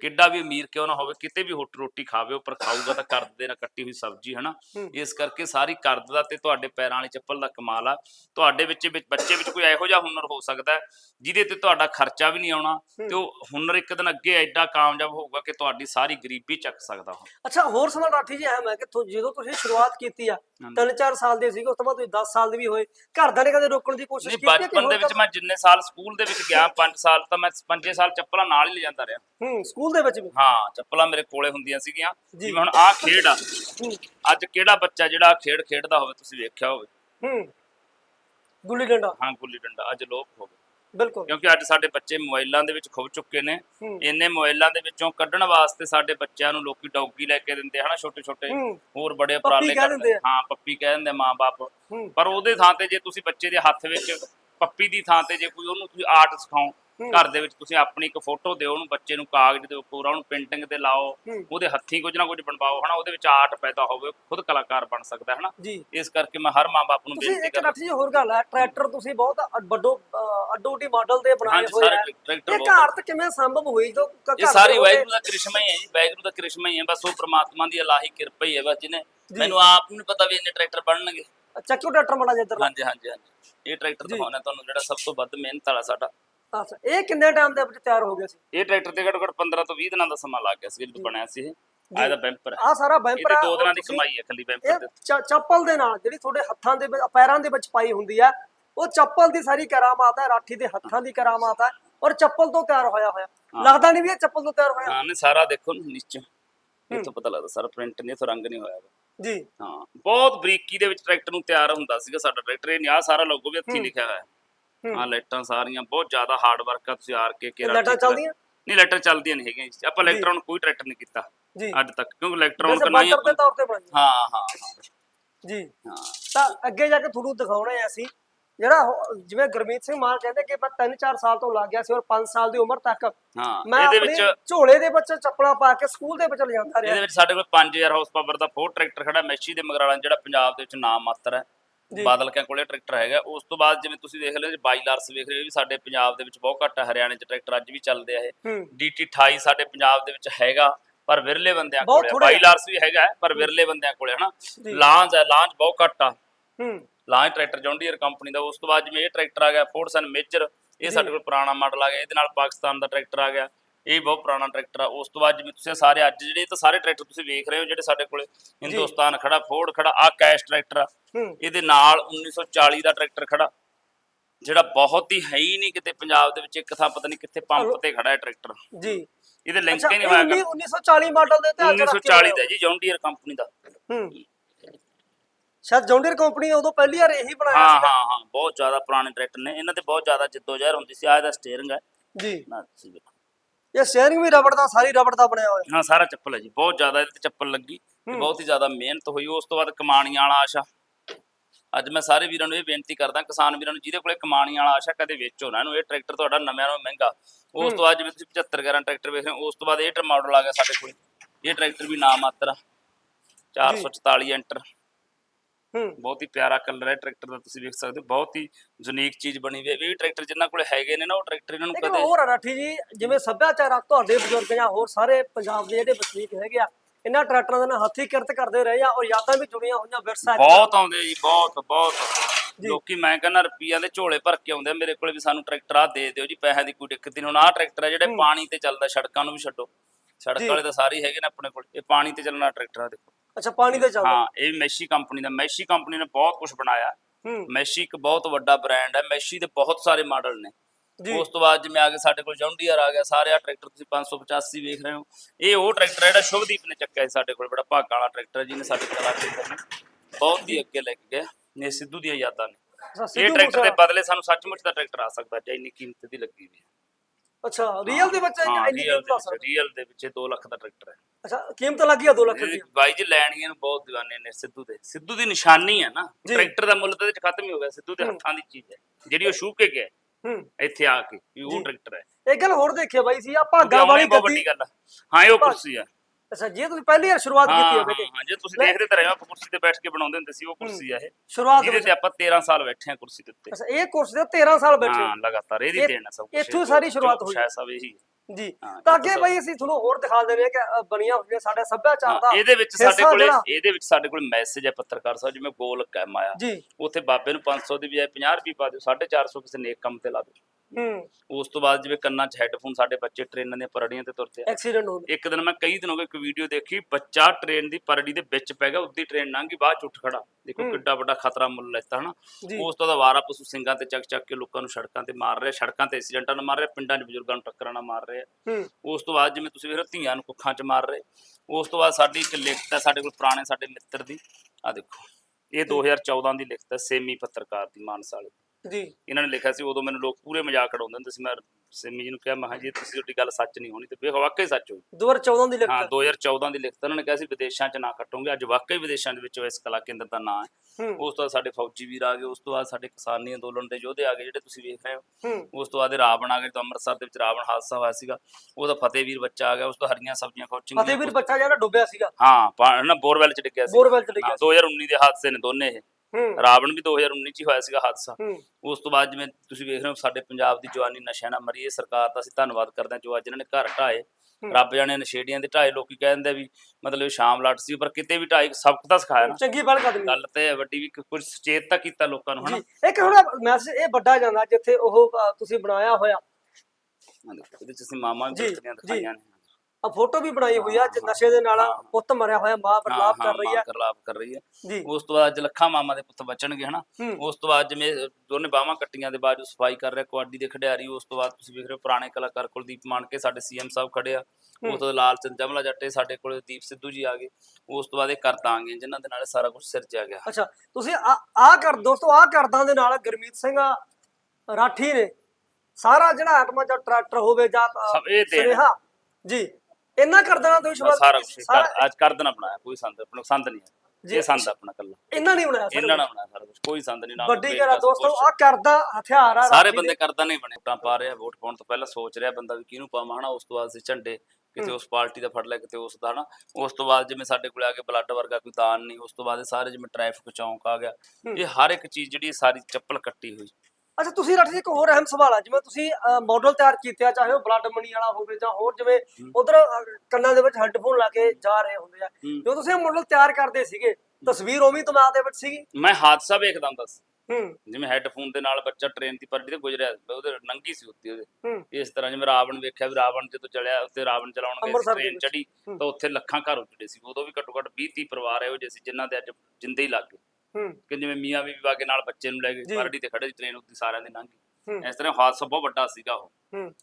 ਕਿੱਡਾ ਵੀ ਅਮੀਰ ਕਿਉਂ ਨਾ ਹੋਵੇ ਕਿਤੇ ਵੀ ਹੋਟ ਰੋਟੀ ਖਾਵੇ ਉੱਪਰ ਖਾਊਗਾ ਤਾਂ ਕਰਦ ਦੇ ਨਾਲ ਕੱਟੀ ਹੋਈ ਸਬਜ਼ੀ ਹਨਾ? ਹੂੰ। ਇਸ ਕਰਕੇ ਸਾਰੀ ਕਰਦ ਦਾ ਤੇ ਤੁਹਾਡੇ ਪੈਰਾਂ ਵਾਲੀ ਚੱਪਲ ਦਾ ਕਮਾਲ ਆ। ਤੁਹਾਡੇ ਵਿੱਚ ਵਿੱਚ ਬੱਚੇ ਵਿੱਚ ਕੋਈ ਇਹੋ ਜਿਹਾ ਹੁਨਰ ਹੋ ਸਕਦਾ ਹੈ ਜਿਹਦੇ ਤੇ ਤੁਹਾਡਾ ਖਰਚਾ ਵੀ ਨਹੀਂ ਆਉਣਾ ਤੇ ਉਹ ਹੁਨਰ ਇੱਕ ਦਿਨ ਅੱਗੇ ਐਡਾ ਕਾਮਯਾਬ ਹੋਊਗਾ ਕਿ ਤੁਹਾਡੀ ਸਾਰੀ ਗਰੀਬੀ ਚੱਕ ਸਕਦਾ ਉਹ। ਅੱਛਾ ਹੋਰ ਸਵਾਲ ਰਾਠੀ ਜੀ ਹੈ ਕਿ ਤੁ- ਜਦੋਂ ਤੁਸੀਂ ਸ਼ੁਰੂਆਤ ਕੀਤੀ ਆ। ਤਿੰਨ ਚਾਰ ਸਾਲ ਦੇ ਸੀਗੇ ਉਸ ਤੋਂ ਬਾਅਦ ਤੁਸੀਂ 10 ਸਾਲ ਦੇ ਵੀ ਹੋਏ ਘਰਦਿਆਂ ਨੇ ਕਦੇ ਰੋਕਣ ਦੀ ਕੋਸ਼ਿਸ਼ ਨਹੀਂ ਕੀਤੀ ਹੈ ਕਿ ਬਚਪਨ ਦੇ ਵਿੱਚ ਮੈਂ ਜਿੰਨੇ ਸਾਲ ਸਕੂਲ ਦੇ ਵਿੱਚ ਗਿਆ 5 ਸਾਲ ਤਾਂ ਮੈਂ 5 ਸਾਲ ਚੱਪਲਾਂ ਨਾਲ ਹੀ ਲੈ ਜਾਂਦਾ ਰਿਹਾ ਹੂੰ ਸਕੂਲ ਦੇ ਵਿੱਚ ਵੀ? ਹਾਂ ਚੱਪਲਾਂ ਮੇਰੇ ਕੋਲੇ ਹੁੰਦੀਆਂ ਸੀਗੀਆਂ। ਜੀ। ਜਿਵੇਂ ਹੁਣ ਆਹ ਖੇਡ ਆ। ਅੱਜ ਕਿਹੜਾ ਬੱਚਾ ਜਿਹੜਾ ਖੇਡ ਖੇਡਦਾ ਹੋਵੇ ਤੁਸੀਂ ਵੇਖਿਆ ਹੋਵੇ? ਹੂੰ। ਗੁੱਲੀ ਡੰਡਾ। ਹਾਂ ਗੁੱਲੀ ਡੰਡਾ ਅੱਜ ਲੋਪ ਹੋ ਗਏ ਬਿਲਕੁਲ। ਕਿਉਂਕਿ ਅੱਜ ਸਾਡੇ ਬੱਚੇ ਮੋਬਾਈਲਾਂ ਦੇ ਵਿੱਚ ਖੁੱਭ ਚੁੱਕੇ ਨੇ। ਇੰਨੇ ਮੋਬਾਈਲਾਂ ਦੇ ਵਿੱਚੋਂ ਕੱਢਣ ਵਾਸਤੇ ਸਾਡੇ ਬੱਚਿਆਂ ਨੂੰ ਲੋਕੀ ਡੌਗੀ ਲੈ ਕੇ ਦਿੰਦੇ ਹਨਾ ਛੋਟੇ ਛੋਟੇ ਹੋਰ ਬੜੇ ਉਪਰਾਲੇ ਆ। ਹਾਂ ਪੱਪੀ ਕਹਿ ਦਿੰਦੇ ਮਾਂ-ਬਾਪ। ਹੂੰ। ਪਰ ਉਹਦੇ ਥਾਂ ਤੇ ਜੇ ਤੁਸੀਂ ਬੱਚੇ ਦੇ ਹੱਥ ਵਿੱਚ ਪੱਪੀ ਦੀ ਥਾਂ ਤੇ ਜੇ ਕੋਈ ਉਹਨੂੰ ਤੁਸੀਂ ਆਰਟ ਸਿਖਾਓ। ਘਰ ਦੇ ਵਿੱਚ ਤੁਸੀਂ ਆਪਣੀ ਇੱਕ ਫੋਟੋ ਦਿਓ ਉਹਨੂੰ ਬੱਚੇ ਨੂੰ ਕਾਗਜ਼ ਦੇ ਉੱਪਰ ਉਹਨੂੰ ਪੇਂਟਿੰਗ ਤੇ ਲਾਓ। ਉਹਦੇ ਹੱਥੀਂ ਕੁਝ ਨਾ ਕੁਝ ਬਣਵਾਓ ਹਨਾ ਉਹਦੇ ਵਿੱਚ ਆਰਟ ਪੈਦਾ ਹੋਵੇ ਖੁਦ ਕਲਾਕਾਰ ਬਣ ਸਕਦਾ ਹੈ ਹਨਾ ਇਸ ਕਰਕੇ ਮੈਂ ਹਰ ਮਾਂ-ਬਾਪ ਨੂੰ ਤੁਸੀਂ ਬੇਨਤੀ ਇੱਕ ਕਰਦਾ ਰਾਠੀ ਜੀ ਹੋਰ ਗੱਲ ਹੈ ਟਰੈਕਟਰ ਤੁਸੀਂ ਬਹੁਤ ਵੱਡੋ ਅ, ਅੱਡੋ ਅੱਡੀ ਮਾਡਲ ਦੇ ਬਣਾਏ ਹੋਏ ਆ ਇਹ ਘਰ ਤੇ ਕਿਵੇਂ ਸੰਭਵ ਹੋਈ? ਜੋ ਇਹ ਸਾਰੀ ਵਾਹਿਗੁਰੂ ਦਾ ਕ੍ਰਿਸ਼ਮਾ ਹੀ ਹੈ ਜੀ ਵਾਹਿਗੁਰੂ ਦਾ ਕ੍ਰਿਸ਼ਮਾ ਹੀ ਹੈ ਬਸ ਉਹ ਪ੍ਰਮਾਤਮਾ ਦੀ ਇਲਾਹੀ ਕਿਰਪਾ ਹੀ ਹੈ ਬਸ ਜਿਹਨੇ। ਮੈਨੂੰ ਆਪ ਨੂੰ ਪਤਾ ਵੀ ਇੰਨੇ ਟਰੈਕਟਰ ਬਣਨਗੇ। ਚੱਕਿਓ ਟਰੈਕਟਰ ਮੜਾ ਜਿਹਾ ਇੱਧਰ ਹਾਂਜੀ ਹਾਂਜੀ ਹਾਂਜੀ। ਇਹ ਟਰੈਕਟਰ। ਦਿਖਾਉਣਾ ਤੁਹਾਨੂੰ ਜਿਹੜਾ ਸਭ ਤੋਂ ਵੱਧ ਮਿਹਨਤ ਵਾਲਾ ਸਾਡਾ ਅੱਛਾ ਇਹ ਕਿੰਨੇ ਟਾਈਮ ਦੇ ਵਿੱਚ ਤਿਆਰ ਹੋ ਗਿਆ ਸੀ? ਇਹ ਟਰੈਕਟਰ ਤੇ ਘੱਟੋ ਘੱਟ 15 ਤੋਂ 20 ਦਿਨਾਂ ਦਾ ਸਮਾਂ ਲੱਗ ਗਿਆ ਸੀ ਜਦੋਂ ਬਣਿਆ ਸੀ ਇਹ। ਆਹ ਇਹਦਾ ਬੈਂਪਰ ਆ ਸਾਰਾ ਬੈਂਪਰ ਇਹਦੇ ਦੋ ਦਿਨਾਂ ਦੀ ਕਮਾਈ ਹੈ ਖਾਲੀ ਬੈਂਪਰ ਇਹ ਤੇ। ਚੱਪਲ ਦੇ ਨਾਲ ਜਿਹੜੀ ਤੁਹਾਡੇ ਹੱਥਾਂ ਦੇ ਵਿੱਚ ਪੈਰਾਂ ਦੇ ਵਿੱਚ ਪਾਈ ਹੁੰਦੀ ਹੈ ਉਹ ਚੱਪਲ ਦੀ ਸਾਰੀ ਕਰਾਮਾਤ ਹੈ ਰਾਠੀ ਦੇ ਹੱਥਾਂ ਦੀ ਕਰਾਮਾਤ ਹੈ ਔਰ ਚੱਪਲ ਤੋਂ ਤਿਆਰ ਹੋਇਆ ਹੋਇਆ। ਲੱਗਦਾ ਨਹੀਂ ਵੀ ਇਹ ਚੱਪਲ ਤੋਂ ਤਿਆਰ ਹੋਇਆ। ਹਾਂ ਨੇ ਸਾਰਾ ਦੇਖੋ ਨਾ ਨਿਸ਼ਚੈ ਇਹ ਤੋਂ ਪਤਾ ਲੱਗਦਾ ਸਾਰਾ ਪ੍ਰਿੰਟ ਨਹੀਂ ਰੰਗ ਨਹੀਂ ਹੋਇਆ। ਜੀ। ਹਾਂ ਬਹੁਤ ਬਰੀਕੀ ਦੇ ਵਿੱਚ ਟਰੈਕਟਰ ਨੂੰ ਤਿਆਰ ਹੁੰਦਾ ਸੀਗਾ ਸਾਡਾ ਟਰੈਕਟਰ। ਇਹ ਨਹੀਂ ਸਾਰਾ ਲੋਗੋ ਵੀ ਹੱਥੀਂ ਲਿਖਿਆ ਹੋਇਆ ਹੈ। ਹਾਂ। ਲਾਈਟਾਂ ਸਾਰੀਆਂ ਬਹੁਤ ਜ਼ਿਆਦਾ ਹਾਰਡ ਵਰਕ ਆ ਤੁਸੀਂ ਆਰ ਕੇ ਕੇ ਲਾਈਟਾਂ ਚੱਲਦੀਆਂ? ਨਹੀਂ ਲਾਈਟਾਂ ਚੱਲਦੀਆਂ ਨਹੀਂ ਹੈਗੀਆਂ। ਆਪਾਂ ਇਲੈਕਟ੍ਰੋਨ ਕੋਈ ਟਰੈਕਟਰ ਨਹੀਂ ਕੀਤਾ ਅੱਜ ਤੱਕ ਕਿਉਂਕਿ ਇਲੈਕਟ੍ਰੋਨ ਵੈਸੇ ਕਰਨਾ ਹੀ ਬੰਦਰ ਦੇ ਆਪਾਂ- ਤੌਰ ਤੇ ਬਣਾਈ ਹਾਂ ਹਾਂ ਹਾਂ, ਜੀ। ਹਾਂ। ਤਾਂ ਅੱਗੇ ਜਾ ਕੇ ਤੁਹਾਨੂੰ ਦਿਖਾਉਣਾ ਹੈ ਅਸੀਂ। ਜਿਹੜਾ ਜਿਵੇਂ ਗੁਰਮੀਤ ਸਿੰਘ ਮਾਨ ਕਹਿੰਦੇ ਕਿ ਮੈਂ 3-4 ਸਾਲ ਤੋਂ ਲੱਗ ਗਿਆ ਸੀ ਔਰ 5 ਸਾਲ ਦੀ ਉਮਰ ਤੱਕ। ਹਾਂ ਮੈਂ ਇਹਦੇ ਵਿੱਚ ਝੋਲੇ ਦੇ ਵਿੱਚ ਚੱਪਲਾਂ ਪਾ ਕੇ ਸਕੂਲ ਦੇ ਵਿੱਚ ਲਿਜਾਂਦਾ ਰਿਹਾ। ਇਹਦੇ ਵਿੱਚ ਸਾਡੇ ਕੋਲ 5000 ਹਾਰਸ ਪਾਵਰ ਦਾ ਫੋਰ ਟਰੈਕਟਰ ਖੜਾ ਮੈਸ਼ੀ ਦੇ ਮਗਰਾਲਾ ਜਿਹੜਾ ਪੰਜਾਬ ਦੇ ਵਿੱਚ ਨਾਮ ਮਾਤਰ ਹੈ। ਜੀ। ਬਾਦਲ ਕਿਆਂ ਕੋਲੇ ਟਰੈਕਟਰ ਹੈਗਾ। ਉਸ ਤੋਂ ਬਾਅਦ ਜਿਵੇਂ ਤੁਸੀਂ ਦੇਖ ਲਿਓ ਬਾਈ ਲਾਰਸ ਵੇਖ ਰਹੇ ਹੋ ਵੀ ਸਾਡੇ ਪੰਜਾਬ ਦੇ ਵਿੱਚ ਬਹੁਤ ਘੱਟ ਹਰਿਆਣੇ 'ਚ ਟਰੈਕਟਰ ਅੱਜ ਵੀ ਚੱਲਦੇ ਆ ਇਹ। ਡੀਟੀ 28 ਸਾਡੇ ਪੰਜਾਬ ਦੇ ਵਿੱਚ ਹੈਗਾ ਪਰ ਵਿਰਲੇ ਬੰਦਿਆਂ ਕੋਲੇ ਥੋੜ੍ਹੇ ਬਾਈ ਆ। ਲਾਰਸ ਵੀ ਹੈਗਾ ਪਰ ਵਿਰਲੇ ਬੰਦਿਆਂ ਕੋਲੇ ਹਨਾ? ਜੀ। ਲਾਂਚ ਹੈ ਲਾਂਚ ਬਹੁਤ ਘੱਟ ਆ। ਹੂੰ। Launch tractor John Deere company ਦਾ। ਉਸ ਤੋਂ ਬਾਅਦ ਜਿਵੇਂ ਇਹ ਟਰੈਕਟਰ ਆ ਗਿਆ ਫੋਰਡਸਨ ਮੇਜਰ ਇਹ ਸਾਡੇ ਕੋਲ ਪੁਰਾਣਾ ਮਾਡਲ ਆ ਗਿਆ। ਇਹਦੇ ਨਾਲ ਪਾਕਿਸਤਾਨ ਦਾ ਟਰੈਕਟਰ ਆ ਗਿਆ। ਇਹ ਬਹੁਤ ਪੁਰਾਣਾ ਟਰੈਕਟਰ ਆ। ਉਸ ਤੋਂ ਬਾਅਦ ਜਿਵੇਂ ਤੁਸੀਂ ਸਾਰੇ ਅੱਜ ਜਿਹੜੇ ਤਾਂ ਸਾਰੇ ਟਰੈਕਟਰ ਤੁਸੀਂ ਵੇਖ ਰਹੇ ਹੋ ਜਿਹੜੇ ਸਾਡੇ ਕੋਲੇ ਹਿੰਦੁਸਤਾਨ ਖੜਾ ਫੋਰਡ ਖੜਾ ਆ ਕੈਸ਼ ਟਰੈਕਟਰ ਆ। ਇਹਦੇ ਨਾਲ 1940 ਦਾ ਟਰੈਕਟਰ ਖੜਾ ਜਿਹੜਾ ਬਹੁਤ ਹੀ ਹੈ ਹੀ ਨਹੀਂ ਕਿਤੇ ਪੰਜਾਬ ਦੇ ਵਿੱਚ ਇੱਕ ਥਾਂ ਪਤਾ ਨਹੀਂ ਕਿੱਥੇ ਪੰਪ ਤੇ ਖੜਾ ਹੈ ਟਰੈਕਟਰ। ਜੀ। ਇਹਦੇ ਲਿੰਕ ਹੀ ਨਹੀਂ ਹੋਇਆ ਉੱਨੀ- ਗਾ। 1940 ਮਾਡਲ ਦੇ ਤੇ ਅੱਜ ਰੱਖ ਕੇ 1940 ਦਾ ਜੀ ਜੌਂਡੀਅਰ ਕੰਪਨੀ ਦਾ। ਹੂੰ। ਸ਼ਾਇਦ ਜੌਂਡੀਅਰ ਕੰਪਨੀ ਉਦੋਂ ਪਹਿਲੀ ਵਾਰ ਇਹੀ ਬਣਾਇਆ ਸੀ ਹਾਂ ਹਾਂ ਬਹੁਤ ਜ਼ਿਆਦਾ ਪੁਰਾਣੇ ਟਰੈਕਟਰ ਨੇ। ਇਹਨਾਂ ਤੇ ਬਹੁਤ ਜ਼ਿਆਦਾ ਜਿੱਦੋਜਹਿਦ ਹੁੰਦੀ ਸੀ ਆਹ ਇਹਦਾ ਸਟੀਅਰਿੰਗ ਹੈ। ਜੀ। ਨਾ ਤੁਸੀਂ ਵੇਖੋ। ਇਹ ਸਟੀਅਰਿੰਗ ਵੀ ਰਬੜ ਦਾ ਸਾਰੀ ਰਬੜ ਦਾ ਬਣਿਆ ਹੋਇਆ। ਹਾਂ ਸਾਰਾ ਚੱਪਲ ਹੈ ਜੀ। ਬਹੁਤ ਜ਼ਿਆਦਾ ਇਹਦੇ ਤੇ ਚੱਪਲ ਲੱਗੀ ਤੇ ਬਹੁਤ ਹੀ ਜ਼ਿਆਦਾ ਮਿਹਨਤ ਹੋਈ। ਉਸ ਤੋਂ ਬਾਅਦ ਕਮਾਣੀਆਂ ਵਾਲਾ ਆਸ਼ਾ। ਅੱਜ ਮੈਂ ਸਾਰੇ ਵੀਰਾਂ ਨੂੰ ਇਹ ਬੇਨਤੀ ਕਰਦਾ ਕਿਸਾਨ ਵੀਰਾਂ ਨੂੰ ਜਿਹਦੇ ਕੋਲੇ ਕਮਾਣੀਆਂ ਵਾਲਾ ਆਸ਼ਾ ਕਦੇ ਵੇਚੋ ਨਾ ਇਹਨੂੰ ਇਹ ਟਰੈਕਟਰ ਤੁਹਾਡਾ ਨਵਿਆਂ ਨਾਲੋਂ ਮਹਿੰਗਾ। ਉਸ ਤੋਂ ਬਾਅਦ ਜਿਵੇਂ ਤੁਸੀਂ 75 11 ਟਰੈਕਟਰ ਵੇਖ ਰਹੇ ਹੋ ਉਸ ਤੋਂ ਬਾਅਦ ਇਹ ਮਾਡਲ ਆ ਗਿਆ ਸਾਡੇ ਕੋਲੇ। ਇਹ ਟਰੈਕਟਰ ਵੀ ਨਾ ਮਾਤਰ ਆ। 444 ਐਂਟਰ। ਬਹੁਤ ਹੀ ਪਿਆਰਾ ਕਲਰ ਹੈ ਟਰੈਕਟਰ ਦਾ ਤੁਸੀਂ ਵੇਖ ਸਕਦੇ ਹੋ ਬਹੁਤ ਹੀ ਯੂਨੀਕ ਚੀਜ਼ ਬਣੀ ਹੋਈ ਹੈ। ਵੀ ਟਰੈਕਟਰ ਜਿਨ੍ਹਾਂ ਕੋਲੇ ਹੈਗੇ ਨੇ ਨਾ ਉਹ ਟਰੈਕਟਰ ਇਹਨਾਂ ਨੂੰ ਕਦੇ ਹੋਰ ਆ ਰਾਠੀ ਜੀ ਜਿਵੇਂ ਸੱਭਿਆਚਾਰ ਆ ਤੁਹਾਡੇ ਬਜ਼ੁਰਗ ਜਾਂ ਹੋਰ ਸਾਰੇ ਪੰਜਾਬ ਦੇ ਜਿਹੜੇ ਵਸਨੀਕ ਹੈਗੇ ਆ ਇਹਨਾਂ ਟਰੈਕਟਰਾਂ ਦੇ ਨਾਲ ਹੱਥੀ ਕਿਰਤ ਕਰਦੇ ਰਹੇ ਆ ਔਰ ਯਾਦਾਂ ਵੀ ਜੁੜੀਆਂ ਹੋਈਆਂ ਵਿਰਸਾ ਬਹੁਤ ਆਉਂਦੇ ਜੀ ਬਹੁਤ ਬਹੁਤ। ਲੋਕੀ ਮੈਂ ਕਹਿੰਦਾ ਰੁਪਈਆਂ ਦੇ ਝੋਲੇ ਭਰ ਕੇ ਆਉਂਦੇ ਆ ਮੇਰੇ ਕੋਲੇ ਵੀ ਸਾਨੂੰ ਟਰੈਕਟਰ ਆ ਦੇ ਦਿਓ ਜੀ ਪੈਸਿਆਂ ਦੀ ਕੋਈ ਦਿੱਕਤ ਨਹੀਂ। ਹੁਣ ਆਹ ਟਰੈਕਟਰ ਹੈ ਜਿਹੜੇ ਪਾਣੀ ਤੇ ਚੱਲਦਾ ਸੜਕਾਂ ਨੂੰ ਵੀ ਛੱਡੋ। ਸੜਕ। ਵਾਲੇ ਤਾਂ ਸਾਰੇ ਹੀ ਹੈਗੇ ਨੇ ਆਪਣੇ ਕੋਲ। ਇਹ ਪਾਣੀ ਤੇ ਚੱਲਣਾ ਟਰੈਕਟਰ ਆ ਦੇਖੋ ਅੱਛਾ ਪਾਣੀ ਤੇ ਚੱਲਦਾ? ਹਾਂ ਇਹ ਮੈਸ਼ੀ ਕੰਪਨੀ ਦਾ ਮੈਸ਼ੀ ਕੰਪਨੀ ਨੇ ਬਹੁਤ ਕੁਝ ਬਣਾਇਆ। ਮੈਸ਼ੀ ਇੱਕ ਬਹੁਤ ਵੱਡਾ ਬ੍ਰਾਂਡ ਹੈ। ਮੈਸ਼ੀ ਦੇ ਬਹੁਤ ਸਾਰੇ ਮਾਡਲ ਨੇ। ਉਸ ਤੋਂ ਬਾਅਦ ਜਿਵੇਂ ਆ ਕੇ ਸਾਡੇ ਕੋਲ ਜੌਂਡੀਅਰ ਆ ਗਿਆ ਸਾਰੇ ਆ ਟਰੈਕਟਰ ਤੁਸੀਂ 585 ਵੇਖ ਰਹੇ ਹੋ। ਇਹ ਉਹ ਟਰੈਕਟਰ ਹੈ ਜਿਹੜਾ ਸ਼ੁਭਦੀਪ ਨੇ ਚੱਕਿਆ ਸੀ ਸਾਡੇ ਕੋਲ ਬੜਾ ਭਾਗਾਂ ਵਾਲਾ ਟਰੈਕਟਰ ਜਿਹਨੇ ਸਾਡੇ ਕਲਾ ਕੇਂਦਰ ਨੂੰ ਬਹੁਤ ਹੀ ਅੱਗੇ ਲੈ ਕੇ ਗਿਆ ਨੇ ਸਿੱਧੂ ਦੀਆਂ ਯਾਦਾਂ ਨੇ। ਇਹ ਟਰੈਕਟਰ ਦੇ। ਬਦਲੇ ਸਾਨੂੰ ਸੱਚਮੁੱਚ ਦਾ ਟਰੈਕਟਰ ਆ ਸਕਦਾ ਜੇ ਇੰਨੀ ਕੀਮਤ ਦੀ ਲੱਗੀ ਵੀ ਹੈ। ਅੱਛਾ ਰੀਅਲ ਦੇ ਵਿੱਚ ਹਾਂ ਇੰਨੀ ਰੀਅਲ ਕੀਮਤ ਆ ਸਕਦੀ ਰੀਅਲ ਦੇ ਵਿੱਚ 2 ਲੱਖ ਦਾ ਟਰੈਕਟਰ ਹੈ। ਅੱਛਾ ਕੀਮਤ ਲੱਗੀ ਆ 2 ਲੱਖ ਦੀ। ਇਹ ਬਾਈ ਜੀ ਲੈਣੀਆਂ ਨੂੰ ਬਹੁਤ دیਵਾਨੇ ਨੇ ਸਿੱਧੂ ਦੇ। ਸਿੱਧੂ ਦੀ ਨਿਸ਼ਾਨੀ ਹੈ ਨਾ। ਜੀ। ਟਰੈਕਟਰ ਦਾ ਮੁੱਲ ਤਾਂ ਇਹਦੇ ਚ ਖਤਮ ਹੀ ਹੋ ਗਿਆ ਸਿੱਧੂ ਦੇ ਹੂੰ। ਹੱਥਾਂ ਦੀ ਚੀਜ਼ ਹੈ। ਜਿਹੜੀ ਉਹ ਛੂ ਕੇ ਗਿਆ ਹੂੰ ਇੱਥੇ ਆ ਕੇ ਵੀ ਜੀ। ਉਹ ਟਰੈਕਟਰ ਹੈ। ਇੱਕ ਗੱਲ ਹੋਰ ਦੇਖਿਆ ਬਾਈ ਸੀ ਆ ਭਾਗਾਂ ਵਾਲੀ ਬਹੁਤ ਗੱਡੀ ਵੱਡੀ ਗੱਲ ਆ। ਹਾਂ ਇਹ ਉਹ ਕੁਰਸੀ ਆ। ਅੱਛਾ ਜੇ ਤੁਸੀਂ ਪਹਿਲੀ ਵਾਰ ਸ਼ੁਰੂਆਤ ਕੀਤੀ ਹਾਂ ਹੋਵੇ ਹਾਂ, ਜੇ ਤੁਸੀਂ ਦੇਖਦੇ ਤਾਂ ਰਹੇ ਹੋ ਆਪਾਂ ਕੁਰਸੀ ਤੇ ਬੈਠ ਕੇ ਬਣਾਉਂਦੇ ਹੁੰਦੇ ਸੀ ਉਹ ਕੁਰਸੀ ਆ ਇਹ। ਸ਼ੁਰੂਆਤ ਦੇ ਜਿਹਦੇ ਵਿੱਚ। ਤੇ ਆਪਾਂ 13 ਸਾਲ ਬੈਠੇ ਆ ਕੁਰਸੀ ਦੇ ਉੱਤੇ। ਅੱਛਾ ਇਹ ਕੋਰਸ ਦੇ 13 ਸਾਲ ਬੈਠੇ ਹਾਂ। ਲਗਾਤਾਰ ਇਹਦੀ ਇਹ- ਦੇਣ ਆ ਸਭ ਕੁਝ ਇੱਥੋਂ ਸਾਰੀ ਸ਼ੁਰੂਆਤ ਹੋਈ। ਸ਼ਾਇਦ ਸਭ ਇਹੀ ਜੀ। ਹਾਂ, ਤਾਂ ਅੱਗੇ ਬਈ ਅਸੀਂ ਤੁਹਾਨੂੰ ਹੋਰ ਦਿਖਾ ਦਿੰਦੇ ਹਾਂ ਕਿ ਅ, ਬਣੀਆਂ ਹੋਈਆਂ ਸਾਡੇ ਸੱਭਿਆਚਾਰ ਦਾ ਹਾਂ, ਇਹਦੇ ਵਿੱਚ ਹਿੱਸਾ ਸਾਡੇ ਕੋਲੇ ਜਿਹੜਾ- ਇਹਦੇ ਵਿੱਚ ਸਾਡੇ ਕੋਲ ਮੈਸੇਜ ਹੈ ਪੱਤਰਕਾਰ ਸਾਹਿਬ ਜਿਵੇਂ ਗੋਲ ਮਾਇਆ। ਜੀ। ਉੱਥੇ ਬਾਬੇ ਨੂੰ 500 ਦੀ ਬਜਾਏ 50 ਰੁਪਏ ਪਾ ਦਿਓ 450 ਕਿਸੇ ਨੇਕ ਕੰਮ ਤੇ ਲਾ ਦਿਓ। ਹੂੰ। ਉਸ ਤੋਂ ਬਾਅਦ ਜਿਵੇਂ ਕੰਨਾਂ 'ਚ ਹੈੱਡਫੋਨ ਸਾਡੇ ਬੱਚੇ ਟ੍ਰੇਨਾਂ ਦੀਆਂ ਪਰੜੀਆਂ ਤੇ ਤੁਰਦੇ ਆ। ਐਕਸੀਡੈਂਟ ਹੋ ਗਿਆ। ਇੱਕ ਦਿਨ ਮੈਂ ਕਈ ਦਿਨ ਹੋ ਗਏ ਇੱਕ ਵੀਡੀਓ ਦੇਖੀ ਬੱਚਾ ਟ੍ਰੇਨ ਦੀ ਪਰੜੀ ਦੇ ਵਿੱਚ ਪੈ ਗਿਆ ਉੱਦੀ ਟ੍ਰੇਨ ਲੰਘ ਗਈ ਬਾਅਦ ਚ ਉੱਠ ਖੜਾ। ਦੇਖੋ। ਕਿੱਡਾ ਵੱਡਾ ਖਤਰਾ ਮੁੱਲ ਲੈਤਾ ਹਨਾ? ਉਸ ਤੋਂ ਬਾਅਦ ਵਾਰਾ ਪਸ਼ੂ ਸਿੰਘਾਂ ਤੇ ਚੱਕ ਚੱਕ ਕੇ ਲੋਕਾਂ ਨੂੰ ਸੜਕਾਂ ਤੇ ਮਾਰ ਰਿਹਾ ਸੜਕਾਂ ਤੇ ਐਕਸੀਡੈਂਟਾਂ ਨਾਲ ਮਾਰ ਰਿਹਾ ਪਿੰਡਾਂ 'ਚ ਬਜ਼ੁਰਗਾਂ ਨੂੰ ਟੱਕਰਾਂ ਨਾਲ ਮਾਰ ਰਿਹਾ। ਉਸ ਤੋਂ ਬਾਅਦ ਜਿਵੇਂ ਤੁਸੀਂ ਵੇਖ ਰਹੇ ਧੀਆਂ ਨੂੰ ਕੁੱਖਾਂ 'ਚ ਮਾਰ ਰਹੇ। ਉਸ ਤੋਂ ਬਾਅਦ ਸਾਡੀ ਇੱਕ ਲਿਖਤ ਹੈ ਸਾਡੇ ਕੋਲ ਪੁਰਾਣੇ ਸਾਡੇ ਮਿੱਤਰ ਦੀ। ਆ ਦੇਖੋ ਇਹ 2014 ਦੀ ਲਿਖਤ ਹੈ ਸੇਮੀ ਪੱਤਰਕਾਰ ਦੀ ਮਾਨਸਾ ਵਾਲੀ ਜੀ। ਇਹਨਾਂ ਨੇ ਲਿਖਿਆ ਸੀ ਉਦੋਂ ਮੈਨੂੰ ਲੋਕ ਪੂਰੇ ਮਜ਼ਾਕ ਉਡਾਉਂਦੇ ਹੁੰਦੇ ਸੀ। ਮੈਂ ਸੇਮੀ ਜੀ ਨੂੰ ਕਿਹਾ ਮੈਂ ਕਿਹਾ ਜੀ ਤੁਸੀਂ ਤੁਹਾਡੀ ਗੱਲ ਸੱਚ ਨਹੀਂ ਹੋਣੀ ਤੇ ਵੇਖੋ ਵਾਕਈ ਸੱਚ ਹੋਈ। 2014 ਦੀ ਹਾਂ ਲਿਖਤ 2014 ਦੀ ਲਿਖਤ। ਉਹਨਾਂ ਨੇ ਕਿਹਾ ਸੀ ਵਿਦੇਸ਼ਾਂ 'ਚ ਨਾ ਕੱਟੋਗੇ ਅੱਜ ਵਾਕਈ ਵਿਦੇਸ਼ਾਂ ਦੇ ਵਿੱਚ ਇਸ ਕਲਾ ਕੇਂਦਰ ਦਾ ਨਾਂ ਹੈ। ਹੂੰ। ਉਸ ਤੋਂ ਬਾਅਦ ਸਾਡੇ ਫੌਜੀ ਵੀਰ ਆ ਗਏ। ਉਸ ਤੋਂ ਬਾਅਦ ਸਾਡੇ ਕਿਸਾਨੀ ਅੰਦੋਲਨ ਦੇ ਯੋਧੇ ਆ ਗਏ ਜਿਹੜੇ ਤੁਸੀਂ ਵੇਖ ਰਹੇ ਹੋ। ਹੂੰ। ਉਸ ਤੋਂ ਬਾਅਦ ਇਹ ਰਾਵਣ ਆ ਗਏ ਤਾਂ ਅੰਮ੍ਰਿਤਸਰ ਦੇ ਵਿੱਚ ਰਾਵਣ ਹਾਦਸਾ ਹੋਇਆ ਸੀਗਾ। ਉਹਦਾ ਫਤਿਹਵੀਰ ਬੱਚਾ ਆ ਗਿਆ। ਉਸ ਤੋਂ ਹਰੀਆਂ ਸਬਜ਼ੀਆਂ ਫੌਜੀਆਂ ਫਤਿਹਵੀਰ ਬੱਚਾ ਜਿਹੜਾ ਡੁੱਬਿਆ ਸੀਗਾ। ਹਾਂ ਨਾ ਬੋਰਵੈਲ 'ਚ ਡਿੱਗਿਆ ਸੀ ਬੋਰਵੈਲ ਚ ਡਿੱਗਿਆ ਹਾਂ, 2019 ਦੇ ਹਾਦਸੇ ਨੇ ਦੋਨੇ ਇਹ। ਹੂੰ ਰਾਵਣ ਵੀ 2019 ਚ ਹੀ ਹੋਇਆ ਸੀਗਾ ਹਾਦਸਾ। ਉਸ ਤੋਂ ਬਾਅਦ ਜਿਵੇਂ ਤੁਸੀਂ ਵੇਖ ਰਹੇ ਹੋ ਸਾਡੇ ਪੰਜਾਬ ਦੀ ਜਵਾਨੀ ਨਸ਼ਿਆਂ ਨਾਲ ਮਰੀ ਇਹ ਸਰਕਾਰ ਦਾ ਅਸੀਂ ਧੰਨਵਾਦ ਕਰਦੇ ਹਾਂ ਜੋ ਅੱਜ ਇਹਨਾਂ ਨੇ ਘਰ ਢਾਏ। ਰੱਬ ਜਾਣੇ ਨਸ਼ੇੜੀਆਂ ਦੇ ਢਾਏ ਲੋਕੀ ਕਹਿੰਦੇ ਵੀ ਮਤਲਬ ਸ਼ਾਮ ਲਾਟ ਸੀ ਪਰ ਕਿਤੇ ਵੀ ਢਾਈ ਸਬਕ ਤਾਂ ਸਿਖਾਇਆ ਨਾ। ਚੰਗੀ ਬਲ ਕਦਮੀ ਗੱਲ ਤੇ ਵੱਡੀ ਵੀ ਕੁਝ ਸੁਚੇਤ ਤਾਂ ਕੀਤਾ ਲੋਕਾਂ ਨੂੰ ਹਨਾ? ਇੱਕ ਹੁਣ ਮੈਸੇਜ ਇਹ ਵੱਡਾ ਜਾਂਦਾ ਜਿੱਥੇ ਉਹ ਤੁਸੀਂ ਬਣਾਇਆ ਹੋਇਆ। ਇਹਦੇ ਚ ਅਸੀਂ ਮਾਮਾ ਵੀ। ਦਿਖਾਈਆਂ ਨੇ। ਆ ਫੋਟੋ ਵੀ ਬਣਾਈ ਹੋਈ ਆ ਅੱਜ ਨਸ਼ੇ ਦੇ ਨਾਲ। ਪੁੱਤ ਮਰਿਆ ਹੋਇਆ ਮਾਂ ਬਰਲਾਪ ਕਰ ਰਹੀ ਹੈ ਕਰਲਾਪ ਕਰ ਰਹੀ ਜੀ। ਉਸ ਤੋਂ ਬਾਅਦ ਜਲੱਖਾ ਮਾਮਾ ਦੇ ਪੁੱਤ ਬਚਣਗੇ ਹਨਾ? ਉਸ ਤੋਂ ਬਾਅਦ ਜਿਵੇਂ ਦੋਨੇ ਬਾਹਾਂ ਕੱਟੀਆਂ ਦੇ ਬਾਅਦ ਜੋ ਸਫ਼ਾਈ ਕਰ ਰਿਹਾ ਕੁਆਡੀ ਦੇ ਖਿਡਾਰੀ ਉਸ ਤੋਂ ਬਾਅਦ ਤੁਸੀਂ ਵੇਖ ਰਹੇ ਹੋ ਪੁਰਾਣੇ ਕਲਾਕਾਰ ਕੁਲਦੀਪ ਮਾਨਕੇ ਸਾਡੇ ਸੀਐਮ ਸਾਹਿਬ ਖੜੇ ਆ। ਉਸ ਤੋਂ ਲਾਲ ਚੰਦ ਜਮਲਾ ਜੱਟੇ ਸਾਡੇ ਕੋਲ ਦੀਪ ਸਿੱਧੂ ਜੀ ਆ ਗਏ। ਉਸ ਤੋਂ ਬਾਅਦ ਇਹ ਕਰਦਾਂਗੇ ਜਿਨ੍ਹਾਂ ਦੇ ਨਾਲ ਸਾਰਾ ਕੁਝ ਸਿਰਜਿਆ ਗਿਆ। ਅੱਛਾ ਤੁਸੀਂ ਆ ਆ ਕਰ ਦੋਸਤੋ ਆ ਕਰਦਾਂ ਦੇ ਨਾਲ ਗੁਰਮੀਤ ਸਿੰਘ ਰਾਠੀ ਨੇ। ਸਾਰਾ ਜਿਹੜਾ ਆਟਮਾ ਜਾਂ ਟਰੈਕਟਰ ਹੋਵੇ ਜਾਂ। ਸੁਨੇਹਾ। ਜੀ। ਇਹਨਾਂ ਕਰਦਾਂ ਨਾਲ ਤੁਸੀਂ ਸ਼ੁਰੂਆਤ ਸਾਰਾ ਕੁਝ। ਸਾਰਾ ਅੱਜ ਕਰਦ ਨਾ ਬਣਾਇਆ ਕੋਈ ਸੰਦ ਆਪਣਾ ਸੰਦ ਨਹੀਂ। ਹੈ ਇਹ ਸੰਦ ਆਪਣਾ ਕੱਲਾ ਇਹਨਾਂ ਨੇ ਬਣਾਇਆ ਸਾਰਾ ਇਹਨਾਂ ਨਾਲ ਬਣਾਇਆ ਸਾਰਾ ਕੁਝ ਕੋਈ ਸੰਦ ਨਹੀਂ ਨਾ ਵੱਡੀ ਗੱਲ ਆ ਦੋਸਤੋ। ਆ ਕਰਦਾ ਹਥਿਆਰ ਆ ਸਾਰੇ। ਬੰਦੇ ਕਰਦਾ ਨਹੀਂ ਬਣੇ ਵੋਟਾਂ ਪਾ ਰਿਹਾ ਵੋਟ ਪਾਉਣ ਤੋਂ ਪਹਿਲਾਂ ਸੋਚ ਰਿਹਾ ਬੰਦਾ ਵੀ ਕਿਹਨੂੰ ਪਾਵਾਂ ਹਨਾ ਉਸ ਤੋਂ ਬਾਅਦ ਅਸੀਂ ਝੰਡੇ ਕਿਤੇ। ਉਸ ਪਾਰਟੀ ਦਾ ਫੜ ਲਿਆ ਕਿਤੇ ਉਸ ਦਾ ਹਨਾ ਉਸ ਤੋਂ ਬਾਅਦ ਜਿਵੇਂ ਸਾਡੇ ਕੋਲ ਆ ਕੇ ਬਲੱਡ ਵਰਗਾ ਕੋਈ ਦਾਨ ਨਹੀਂ ਉਸ ਤੋਂ ਬਾਅਦ ਸਾਰੇ ਜਿਵੇਂ ਟ੍ਰੈਫਿਕ ਚੌਂਕ ਆ ਗਿਆ। ਇਹ ਹਰ ਇੱਕ ਚੀਜ਼ ਜਿਹੜੀ ਸਾਰੀ ਚੱਪਲ ਕੱਟੀ ਹੋਈ ਅੱਛਾ ਤੁਸੀਂ ਜੀ ਇੱਕ ਹੋਰ ਅਹਿਮ ਸਵਾਲ ਆ ਜਿਵੇਂ ਤੁਸੀਂ ਮਾਡਲ ਤਿਆਰ ਕੀਤੇ ਆ ਚਾਹੇ ਉਹ ਬਲੱਡ ਮਨੀ ਵਾਲਾ ਹੋਵੇ ਜਾਂ ਹੋਰ ਜਿਵੇਂ। ਉਧਰ ਕੰਨਾਂ ਦੇ ਵਿੱਚ ਹੈੱਡਫੋਨ ਲਾ ਕੇ ਜਾ ਰਹੇ ਹੁੰਦੇ ਆ। ਜਦੋਂ ਤੁਸੀਂ ਮਾਡਲ ਤਿਆਰ ਕਰਦੇ ਸੀਗੇ ਤਸਵੀਰ ਉਵੇਂ ਦਿਮਾਗ ਦੇ ਵਿੱਚ ਸੀਗੀ ਮੈਂ ਹਾਦਸਾ ਵੇਖਦਾ ਹੁੰਦਾ ਸੀ ਹੂੰ ਜਿਵੇਂ ਹੈੱਡਫੋਨ ਦੇ ਨਾਲ ਬੱਚਾ ਟ੍ਰੇਨ ਦੀ ਪਰੜੀ ਤੇ ਗੁਜ਼ਰਿਆ ਉਹਦੇ ਨੰਗੀ ਸੀ ਉੱਤੇ ਉਹਦੇ ਇਸ ਤਰ੍ਹਾਂ ਜਿਵੇਂ ਰਾਵਣ ਵੇਖਿਆ ਵੀ ਰਾਵਣ ਜਦੋਂ ਚੜਿਆ ਉੱਤੇ ਰਾਵਣ ਚਲਾਉਣ ਗਏ ਟ੍ਰੇਨ। ਚੜੀ। ਤਾਂ ਉੱਥੇ ਲੱਖਾਂ ਘਰ ਉੱਜੜੇ ਸੀ ਉਦੋਂ ਵੀ ਘੱਟੋ ਘੱਟ 20 30 ਪਰਿਵਾਰ ਇਹੋ ਜਿਹੇ ਸੀ ਜਿਨ੍ਹਾਂ ਦੇ ਅੱਜ ਜਿੰਦੇ ਹੀ ਲੱਗ ਗਏ ਕਿ ਜਿਵੇਂ ਮੀਆਂ ਬੀਬੀ ਵਾਗੇ ਨਾਲ ਬੱਚੇ ਨੂੰ ਲੈ। ਗਏ ਪਰੜੀ ਤੇ ਖੜੇ ਸੀ ਟ੍ਰੇਨ ਉੱਤੇ ਸਾਰਿਆਂ ਦੀ ਲੰਘੀ ਇਸ ਤਰ੍ਹਾਂ ਹਾਦਸਾ ਬਹੁਤ ਵੱਡਾ ਸੀਗਾ ਉਹ।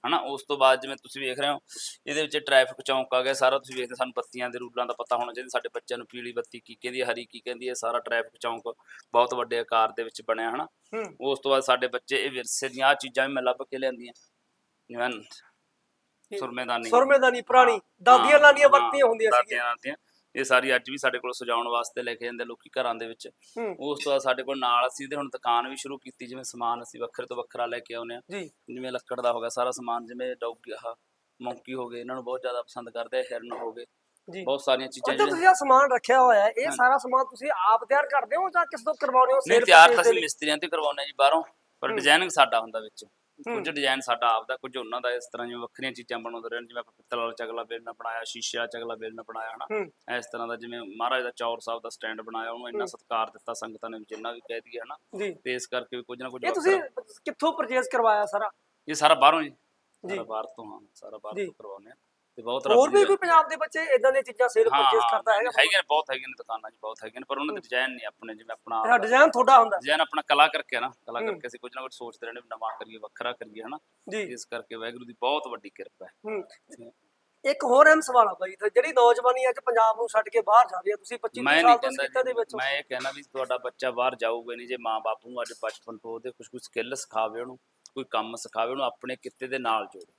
ਹਨਾ ਉਸ ਤੋਂ ਬਾਅਦ ਜਿਵੇਂ ਤੁਸੀਂ ਵੇਖ ਰਹੇ ਹੋ ਇਹਦੇ ਵਿੱਚ ਟ੍ਰੈਫਿਕ ਚੌਂਕ ਆ ਗਿਆ ਸਾਰਾ ਤੁਸੀਂ ਵੇਖਦੇ ਸਾਨੂੰ ਬੱਤੀਆਂ ਦੇ ਰੂਲਾਂ ਦਾ ਪਤਾ ਹੋਣਾ ਚਾਹੀਦਾ ਸਾਡੇ ਬੱਚਿਆਂ ਨੂੰ ਪੀਲੀ ਬੱਤੀ ਕੀ ਕਹਿੰਦੀ ਹੈ ਹਰੀ ਕੀ ਕਹਿੰਦੀ ਹੈ ਸਾਰਾ ਟ੍ਰੈਫਿਕ ਚੌਂਕ ਬਹੁਤ ਵੱਡੇ ਆਕਾਰ ਦੇ ਵਿੱਚ ਬਣਿਆ ਹਨਾ। ਉਸ ਤੋਂ ਬਾਅਦ ਸਾਡੇ ਬੱਚੇ ਇਹ ਵਿਰਸੇ ਦੀਆਂ ਆ ਚੀਜ਼ਾਂ ਵੀ ਮੈਂ ਲੱਭ ਕੇ ਲਿਆਂਦੀਆਂ। ਜਿਵੇਂ ਸੁਰਮੇਦਾਨੀ। ਸੁਰਮੇਦਾਨੀ ਪੁਰਾਣੀ ਦਾਦੀਆਂ ਨਾਨੀਆਂ ਵਰਤੀਆਂ ਹੁੰਦੀਆਂ ਸੀਗੀਆਂ। ਦਾਦੀਆਂ ਨਾਨੀਆਂ। ਇਹ ਸਾਰੀ ਅੱਜ ਵੀ ਸਾਡੇ ਕੋਲ ਸਜਾਉਣ ਵਾਸਤੇ ਲੈ ਕੇ ਜਾਂਦੇ ਲੋਕੀ ਘਰਾਂ ਦੇ ਵਿੱਚ ਉਸ ਤੋਂ ਬਾਅਦ ਸਾਡੇ ਕੋਲ ਨਾਲ ਅਸੀਂ ਤੇ ਹੁਣ ਦੁਕਾਨ ਵੀ ਸ਼ੁਰੂ ਕੀਤੀ ਜਿਵੇਂ ਸਮਾਨ ਅਸੀਂ ਵੱਖਰੇ ਤੋਂ ਵੱਖਰਾ ਲੈ ਕੇ ਆਉਨੇ ਆ ਜਿਵੇਂ ਲੱਕੜ ਦਾ ਹੋ ਗਿਆ ਸਾਰਾ ਸਮਾਨ ਜਿਵੇਂ ਡੌਗੀ ਆਹ ਮੌਂਕੀ ਹੋ ਗਏ ਇਹਨਾਂ ਨੂੰ ਬਹੁਤ ਜ਼ਿਆਦਾ ਪਸੰਦ ਕਰਦੇ ਆ ਹਿਰਨ ਹੋ ਗਏ ਜੀ ਬਹੁਤ ਸਾਰੀਆਂ ਚੀਜ਼ਾਂ ਜਿਹੜੀਆਂ ਤੁਸੀਂ ਆ ਸਮਾਨ ਰੱਖਿਆ ਹੋਇਆ ਹੈ ਇਹ। ਸਾਰਾ ਸਮਾਨ ਤੁਸੀਂ ਆਪ ਤਿਆਰ ਕਰਦੇ ਹੋ ਜਾਂ ਕਿਸ ਤੋਂ ਕਰਵਾਉਂਦੇ ਹੋ ਨਹੀਂ ਤਿਆਰ ਤਾਂ ਅਸੀਂ? ਮਿਸਤਰੀਆਂ ਤੇ ਕਰਵਾਉਂਦੇ ਜੀ ਬਾਹਰੋਂ ਪਰ। ਡਿਜ਼ਾਈਨਿੰਗ ਸਾਡਾ ਹੁੰਦਾ ਵਿੱਚ। ਕੁਝ ਡਿਜ਼ਾਈਨ ਸਾਡਾ ਆਪਦਾ ਕੁਝ ਉਹਨਾਂ ਦਾ ਇਸ ਤਰ੍ਹਾਂ ਜਿਵੇਂ ਵੱਖਰੀਆਂ ਚੀਜ਼ਾਂ ਬਣਾਉਂਦੇ ਰਹਿਣ ਜਿਵੇਂ ਆਪਾਂ ਪਿੱਤਲ ਵਾਲਾ ਚਗਲਾ ਬੇਲਣਾ ਬਣਾਇਆ ਸ਼ੀਸ਼ੇ ਚਗਲਾ ਬੇਲਣਾ ਬਣਾਇਆ ਹਨਾ? ਇਸ ਤਰ੍ਹਾਂ ਦਾ ਜਿਵੇਂ ਮਹਾਰਾਜ ਦਾ ਚੌਰ ਸਾਹਿਬ ਦਾ ਸਟੈਂਡ ਬਣਾਇਆ ਉਹਨੂੰ ਇੰਨਾ। ਸਤਿਕਾਰ ਦਿੱਤਾ ਸੰਗਤਾਂ ਨੇ ਜਿੰਨਾ ਵੀ ਕਹਿ ਦਈਏ ਹਨਾ? ਤੇ ਇਸ ਕਰਕੇ ਵੀ ਕੁਝ ਨਾ ਕੁਝ ਇਹ ਤੁਸੀਂ ਕਿੱਥੋਂ ਪਰਚੇਸ ਕਰਵਾਇਆ ਸਾਰਾ? ਇਹ ਸਾਰਾ ਬਾਹਰੋਂ ਜੀ। ਸਾਰਾ ਬਾਹਰ ਤੋਂ ਹਾਂ ਸਾਰਾ ਬਾਹਰ। ਤੋਂ ਕਰਵਾਉਂਦੇ ਆ ਤੇ ਬਹੁਤ ਹੋਰ ਵੀ ਦੀ- ਕੋਈ ਪੰਜਾਬ ਦੇ ਬੱਚੇ ਇਦਾਂ ਦੀਆਂ ਚੀਜ਼ਾਂ ਸੇਲ ਹਾਂ ਪਰਚੇਸ ਕਰਦਾ ਹੈਗਾ? ਹੈਗੇ ਨੇ ਬਹੁਤ ਹੈਗੇ ਨੇ ਦੁਕਾਨਾਂ 'ਚ ਬਹੁਤ ਹੈਗੇ ਨੇ ਪਰ ਉਹਨਾਂ ਦੇ ਡਿਜ਼ਾਈਨ ਨਹੀਂ ਆਪਣੇ ਜਿਵੇਂ ਆਪਣਾ ਇਹ ਡਿਜ਼ਾਈਨ ਤੁਹਾਡਾ ਹੁੰਦਾ। ਡਿਜ਼ਾਈਨ ਆਪਣਾ ਕਲਾ ਕਰਕੇ ਨਾ ਕਲਾ ਹੂੰ। ਕਰਕੇ ਅਸੀਂ ਕੁਝ ਨਾ ਕੁਝ ਸੋਚਦੇ ਰਹਿੰਦੇ ਵੀ ਨਵਾਂ ਕਰੀਏ ਵੱਖਰਾ ਕਰੀਏ ਹਨਾ? ਜੀ। ਇਸ ਕਰਕੇ ਵਾਹਿਗੁਰੂ ਦੀ ਬਹੁਤ ਵੱਡੀ ਕਿਰਪਾ ਹੈ। ਹੂੰ। ਇੱਕ ਹੋਰ ਅਹਿਮ ਸਵਾਲ ਆ ਬਾਈ ਤੇ ਜਿਹੜੀ ਨੌਜਵਾਨੀ ਅੱਜ ਪੰਜਾਬ ਨੂੰ ਛੱਡ ਕੇ ਬਾਹਰ ਜਾ ਰਹੀ ਹੈ ਤੁਸੀਂ 25 ਮੈਂ ਸਾਲ ਤੋਂ ਕਹਿੰਦਾ ਦੇ ਜੀ, ਵਿੱਚ ਹੋ। ਮੈਂ ਇਹ ਕਹਿਣਾ ਵੀ ਤੁਹਾਡਾ ਬੱਚਾ ਬਾਹਰ ਜਾਊਗਾ ਨਹੀਂ ਜੇ ਮਾਂ-ਬਾਪ ਨੂੰ ਅੱਜ ਬਚਪਨ ਤੋਂ ਉਹਦੇ ਕੁਝ ਕੁਝ ਸਕਿੱਲ ਸਿਖਾਵੇ ਉਹਨੂੰ ਕੋਈ ਕੰਮ ਸਿਖਾਵੇ ਉਹਨੂੰ ਆਪਣੇ ਕਿੱਤੇ ਦੇ ਨਾਲ ਜੋੜੇ।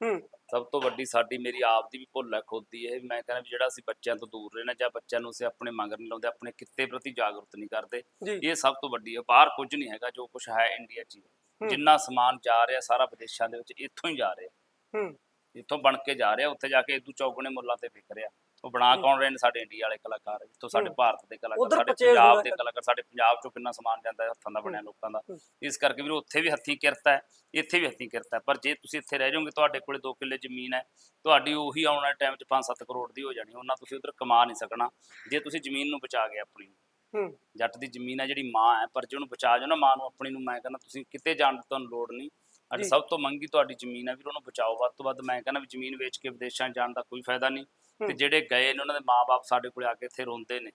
ਹੂੰ। ਸਭ ਤੋਂ ਵੱਡੀ ਸਾਡੀ ਮੇਰੀ ਆਪ ਦੀ ਵੀ ਭੁੱਲ ਹੈ ਖੁਦ ਦੀ ਇਹ ਮੈਂ ਕਹਿੰਦਾ ਵੀ ਜਿਹੜਾ ਅਸੀਂ ਬੱਚਿਆਂ ਤੋਂ ਦੂਰ ਰਹਿਣਾ ਜਾਂ ਬੱਚਿਆਂ ਨੂੰ ਅਸੀਂ ਆਪਣੇ ਮਗਰ ਨਹੀਂ ਲਾਉਂਦੇ ਆਪਣੇ ਕਿੱਤੇ ਪ੍ਰਤੀ ਜਾਗਰੂਕ ਨਹੀਂ ਕਰਦੇ ਇਹ ਸਭ ਤੋਂ ਵੱਡੀ ਹੈ ਬਾਹਰ ਕੁਝ ਨਹੀਂ ਹੈਗਾ ਜੋ ਕੁਝ ਹੈ ਇੰਡੀਆ 'ਚ। ਜਿੰਨਾ ਸਮਾਨ ਜਾ ਰਿਹਾ ਸਾਰਾ ਵਿਦੇਸ਼ਾਂ ਦੇ ਵਿੱਚ ਇੱਥੋਂ ਹੀ ਜਾ ਰਿਹਾ। ਹੂੰ। ਇੱਥੋਂ ਬਣ ਕੇ ਜਾ ਰਿਹਾ ਉੱਥੇ ਜਾ ਕੇ ਇਦੂ ਚੌਗੁਣੇ ਮੁੱਲਾਂ ਤੇ ਵਿਕ ਰਿਹਾ। ਉਹ ਬਣਾ। ਕੌਣ ਰਹੇ ਨੇ ਸਾਡੇ ਇੰਡੀਆ ਵਾਲੇ ਕਲਾਕਾਰ ਇੱਥੋਂ ਸਾਡੇ। ਭਾਰਤ ਦੇ ਕਲਾਕਾਰ ਸਾਡੇ ਪੰਜਾਬ ਦੇ। ਕਲਾਕਾਰ ਸਾਡੇ ਪੰਜਾਬ ਚੋਂ ਕਿੰਨਾ ਸਮਾਨ ਜਾਂਦਾ ਹੈ ਹੱਥਾਂ ਦਾ ਬਣਿਆ ਲੋਕਾਂ ਦਾ। ਇਸ ਕਰਕੇ ਵੀ ਉੱਥੇ ਵੀ ਹੱਥੀਂ ਕਿਰਤ ਹੈ ਇੱਥੇ ਵੀ ਹੱਥੀਂ ਕਿਰਤ ਹੈ ਪਰ ਜੇ ਤੁਸੀਂ ਇੱਥੇ ਰਹਿ ਜਾਓਗੇ ਤੁਹਾਡੇ ਕੋਲੇ 2 ਕਿੱਲੇ ਜ਼ਮੀਨ ਹੈ ਤੁਹਾਡੀ ਉਹੀ ਆਉਣ ਵਾਲੇ ਟਾਈਮ 'ਚ 5-7 ਕਰੋੜ ਦੀ ਹੋ ਜਾਣੀ ਉਹਨਾਂ ਤੁਸੀਂ ਉਧਰ ਕਮਾ ਨਹੀਂ ਸਕਣਾ ਜੇ ਤੁਸੀਂ ਜ਼ਮੀਨ ਨੂੰ ਬਚਾ ਗਏ ਆਪਣੀ ਹੂੰ ਜੱਟ ਦੀ ਜ਼ਮੀਨ ਹੈ ਜਿਹੜੀ ਮਾਂ ਹੈ ਪਰ ਜੇ ਉਹਨੂੰ ਬਚਾ ਜਾਓ ਨਾ ਮਾਂ ਨੂੰ ਆਪਣੀ ਨੂੰ ਮੈਂ ਕਹਿੰਦਾ ਤੁਸੀਂ ਕਿਤੇ ਜਾਣ ਦੀ ਤੁਹਾਨੂੰ ਲੋੜ ਨਹੀਂ ਅੱਜ। ਸਭ ਤੋਂ ਮੰਗੀ ਤੁਹਾਡੀ ਜ਼ਮੀਨ ਹੈ ਵੀ ਉਹਨੂੰ ਬਚਾਓ ਵੱਧ ਤੋਂ ਵੱਧ ਮੈਂ ਕਹਿੰਦਾ ਵੀ ਜ਼ਮੀਨ ਵੇਚ ਕੇ ਵਿਦੇਸ਼ਾਂ ਜਾਣ ਦਾ ਕੋਈ ਫਾਇਦਾ ਨਹੀਂ ਤੇ। ਜਿਹੜੇ ਗਏ ਨੇ ਉਹਨਾਂ ਦੇ ਮਾਪੇ ਸਾਡੇ ਕੋਲੇ ਆ ਕੇ ਇੱਥੇ ਰੋਂਦੇ ਨੇ।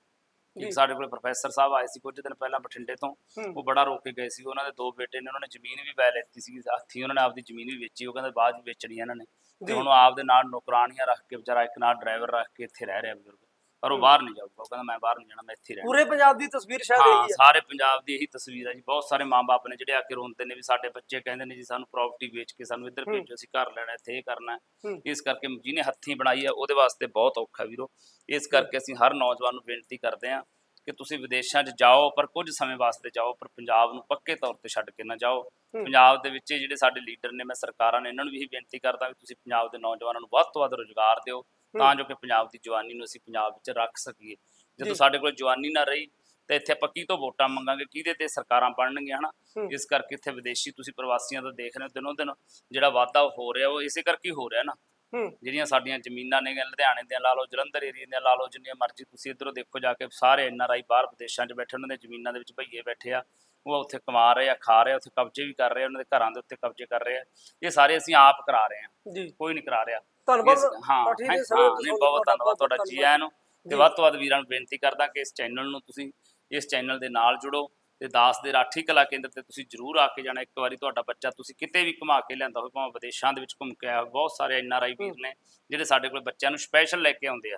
ਇੱਕ ਸਾਡੇ ਕੋਲੇ ਪ੍ਰੋਫੈਸਰ ਸਾਹਿਬ ਆਏ ਸੀ ਕੁਝ ਦਿਨ ਪਹਿਲਾਂ ਬਠਿੰਡੇ ਤੋਂ। ਉਹ ਬੜਾ ਰੋ ਕੇ ਗਏ ਸੀ। ਉਹਨਾਂ ਦੇ ਦੋ ਬੇਟੇ ਨੇ ਉਹਨਾਂ ਨੇ ਜ਼ਮੀਨ ਵੀ ਵੈ ਲੈਤੀ ਸੀ। ਹੱਥੀਂ ਉਹਨਾਂ ਨੇ ਆਪਦੀ ਜ਼ਮੀਨ ਵੀ ਵੇਚੀ ਉਹ ਕਹਿੰਦੇ ਬਾਅਦ ਵਿੱਚ ਵੇਚਣੀ ਇਹਨਾਂ ਨੇ। ਤੇ ਹੁਣ ਉਹ ਆਪਦੇ ਨਾਲ ਨੌਕਰਾਨੀਆਂ ਰੱਖ ਕੇ ਵਿਚਾਰਾ ਇੱਕ ਨਾਲ ਡਰਾਈਵਰ ਰੱਖ ਕੇ ਇੱਥੇ ਰਹਿ ਰਿਹਾ ਬਜ਼ੁਰਗ। ਪਰ ਉਹ। ਬਾਹਰ ਨਹੀਂ ਜਾਊਗਾ। ਉਹ ਕਹਿੰਦਾ ਮੈਂ ਬਾਹਰ ਨਹੀਂ ਜਾਣਾ ਮੈਂ ਇੱਥੇ ਰਹਿਣਾ। ਪੂਰੇ ਪੰਜਾਬ ਦੀ ਤਸਵੀਰ ਸ਼ਾਇਦ ਹਾਂ ਇਹੀ ਹੈ। ਸਾਰੇ ਪੰਜਾਬ ਦੀ ਇਹੀ ਤਸਵੀਰ ਹੈ ਜੀ। ਬਹੁਤ ਸਾਰੇ ਮਾਪੇ ਨੇ ਜਿਹੜੇ ਆ ਕੇ ਰੋਂਦੇ ਨੇ ਵੀ ਸਾਡੇ ਬੱਚੇ ਕਹਿੰਦੇ ਨੇ ਜੀ ਸਾਨੂੰ ਪ੍ਰਾਪਰਟੀ ਵੇਚ ਕੇ ਸਾਨੂੰ ਇੱਧਰ। ਭੇਜੋ ਅਸੀਂ ਘਰ ਲੈਣਾ ਇੱਥੇ ਇਹ ਕਰਨਾ। ਇਸ ਕਰਕੇ ਜਿਹਨੇ ਹੱਥੀਂ ਬਣਾਈ ਹੈ ਉਹਦੇ ਵਾਸਤੇ ਬਹੁਤ ਔਖਾ ਵੀਰੋ। ਇਸ ਕਰਕੇ ਅਸੀਂ ਹਰ ਨੌਜਵਾਨ ਨੂੰ ਬੇਨਤੀ ਕਰਦੇ ਹਾਂ ਕਿ ਤੁਸੀਂ ਵਿਦੇਸ਼ਾਂ 'ਚ ਜਾਓ ਪਰ ਕੁਝ ਸਮੇਂ ਵਾਸਤੇ ਜਾਓ ਪਰ ਪੰਜਾਬ ਨੂੰ ਪੱਕੇ ਤੌਰ ਤੇ ਛੱਡ ਕੇ ਨਾ ਜਾਓ। ਪੰਜਾਬ ਦੇ ਵਿੱਚ ਜਿਹੜੇ ਸਾਡੇ ਲੀਡਰ ਨੇ ਮੈਂ ਸਰਕਾਰਾਂ ਨੇ ਇਹਨਾਂ ਨੂੰ ਵੀ ਇਹੀ ਬੇਨਤੀ ਕਰਦਾ ਵੀ ਤੁਸੀਂ ਪੰਜਾਬ ਦੇ ਨੌਜਵਾਨਾਂ ਨੂੰ ਵੱਧ ਤੋਂ ਵੱਧ ਰੋਜ਼ਗਾਰ ਦਿਓ। ਤਾਂ ਜੋ ਕਿ ਪੰਜਾਬ ਦੀ ਜਵਾਨੀ ਨੂੰ ਅਸੀਂ ਪੰਜਾਬ ਵਿੱਚ ਰੱਖ ਸਕੀਏ। ਜਦੋਂ। ਸਾਡੇ ਕੋਲ ਜਵਾਨੀ ਨਾ ਰਹੀ ਤੇ ਇੱਥੇ ਆਪਾਂ ਤੋਂ ਵੋਟਾਂ ਮੰਗਾਂਗੇ? ਕਿਹਦੇ ਤੇ ਸਰਕਾਰਾਂ ਬਣਨਗੀਆਂ ਹਨਾ। ਇਸ ਕਰਕੇ ਇੱਥੇ ਵਿਦੇਸ਼ੀ ਤੁਸੀਂ ਪ੍ਰਵਾਸੀਆਂ ਦਾ ਦੇਖ ਰਹੇ ਹੋ ਦਿਨੋਂ ਦਿਨ ਜਿਹੜਾ ਵਾਧਾ ਹੋ ਰਿਹਾ ਉਹ ਇਸੇ ਕਰਕੇ ਹੀ ਰਿਹਾ ਨਾ। ਜਿਹੜੀਆਂ ਸਾਡੀਆਂ ਜ਼ਮੀਨਾਂ ਨੇ ਲੁਧਿਆਣੇ ਦੀਆਂ ਲਾ ਲਓ ਜਲੰਧਰ ਏਰੀਆ ਦੀਆਂ ਲਾ ਲਓ ਜਿੰਨੀਆਂ ਮਰਜ਼ੀ ਤੁਸੀਂ ਇੱਧਰੋਂ ਦੇਖੋ ਜਾ ਕੇ ਸਾਰੇ ਐਨ ਆਰ ਆਈ ਬਾਹਰ ਵਿਦੇਸ਼ਾਂ 'ਚ ਬੈਠੇ ਉਹਨਾਂ ਦੇ ਜ਼ਮੀਨਾਂ ਦੇ ਵਿੱਚ ਭਈਏ ਬੈਠੇ ਆ। ਉਹ ਉੱਥੇ ਕਮਾ ਰਹੇ ਆ ਖਾ ਰਹੇ ਆ ਉੱਥੇ ਕਬਜ਼ੇ ਵੀ ਕਰ ਰਹੇ ਆ ਉਹਨਾਂ ਦੇ ਘਰਾਂ ਦੇ ਉੱਤੇ ਕਬਜ਼ੇ ਕਰ ਰਹੇ ਆ। ਇਹ ਸਾਰੇ ਅਸੀਂ ਆਪ ਕਰਾ ਰਹੇ ਆ। ਜੀ। ਕੋਈ ਨਹੀਂ ਕਰਾ ਰਿਹਾ। ਧੰਨਵਾਦ ਇਸ- ਹਾਂ ਪਾਠੀ ਹਾਂ ਦੇ ਸਮੇਂ ਨਹੀਂ ਬਹੁਤ ਧੰਨਵਾਦ ਤੁਹਾਡਾ ਜੀ ਆਇਆਂ ਨੂੰ ਤੇ। ਵੱਧ ਤੋਂ ਵੱਧ ਵੀਰਾਂ ਨੂੰ ਬੇਨਤੀ ਕਰਦਾ ਕਿ ਇਸ ਚੈਨਲ ਨੂੰ ਤੁਸੀਂ ਇਸ ਚੈਨਲ ਦੇ ਨਾਲ ਜੁੜੋ ਤੇ ਦਾਸ ਦੇ ਰਾਠੀ ਕਲਾ ਕੇਂਦਰ ਤੇ ਤੁਸੀਂ ਜਰੂਰ ਆ ਕੇ ਜਾਣਾ। ਇੱਕ ਵਾਰੀ ਤੁਹਾਡਾ ਬੱਚਾ ਤੁਸੀਂ ਕਿਤੇ ਵੀ ਘੁਮਾ ਕੇ ਲਿਆਂਦਾ ਹੋਵੇ ਭਾਵੇਂ ਵਿਦੇਸ਼ਾਂ ਦੇ ਵਿੱਚ ਘੁੰਮ ਕੇ ਆਇਆ ਹੋਵੇ, ਬਹੁਤ ਸਾਰੇ ਐਨ ਆਰ ਆਈ ਵੀਰ ਨੇ ਜਿਹੜੇ ਸਾਡੇ ਕੋਲ ਬੱਚਿਆਂ ਨੂੰ ਸਪੈਸ਼ਲ ਲੈ ਕੇ ਆਉਂਦੇ ਆ।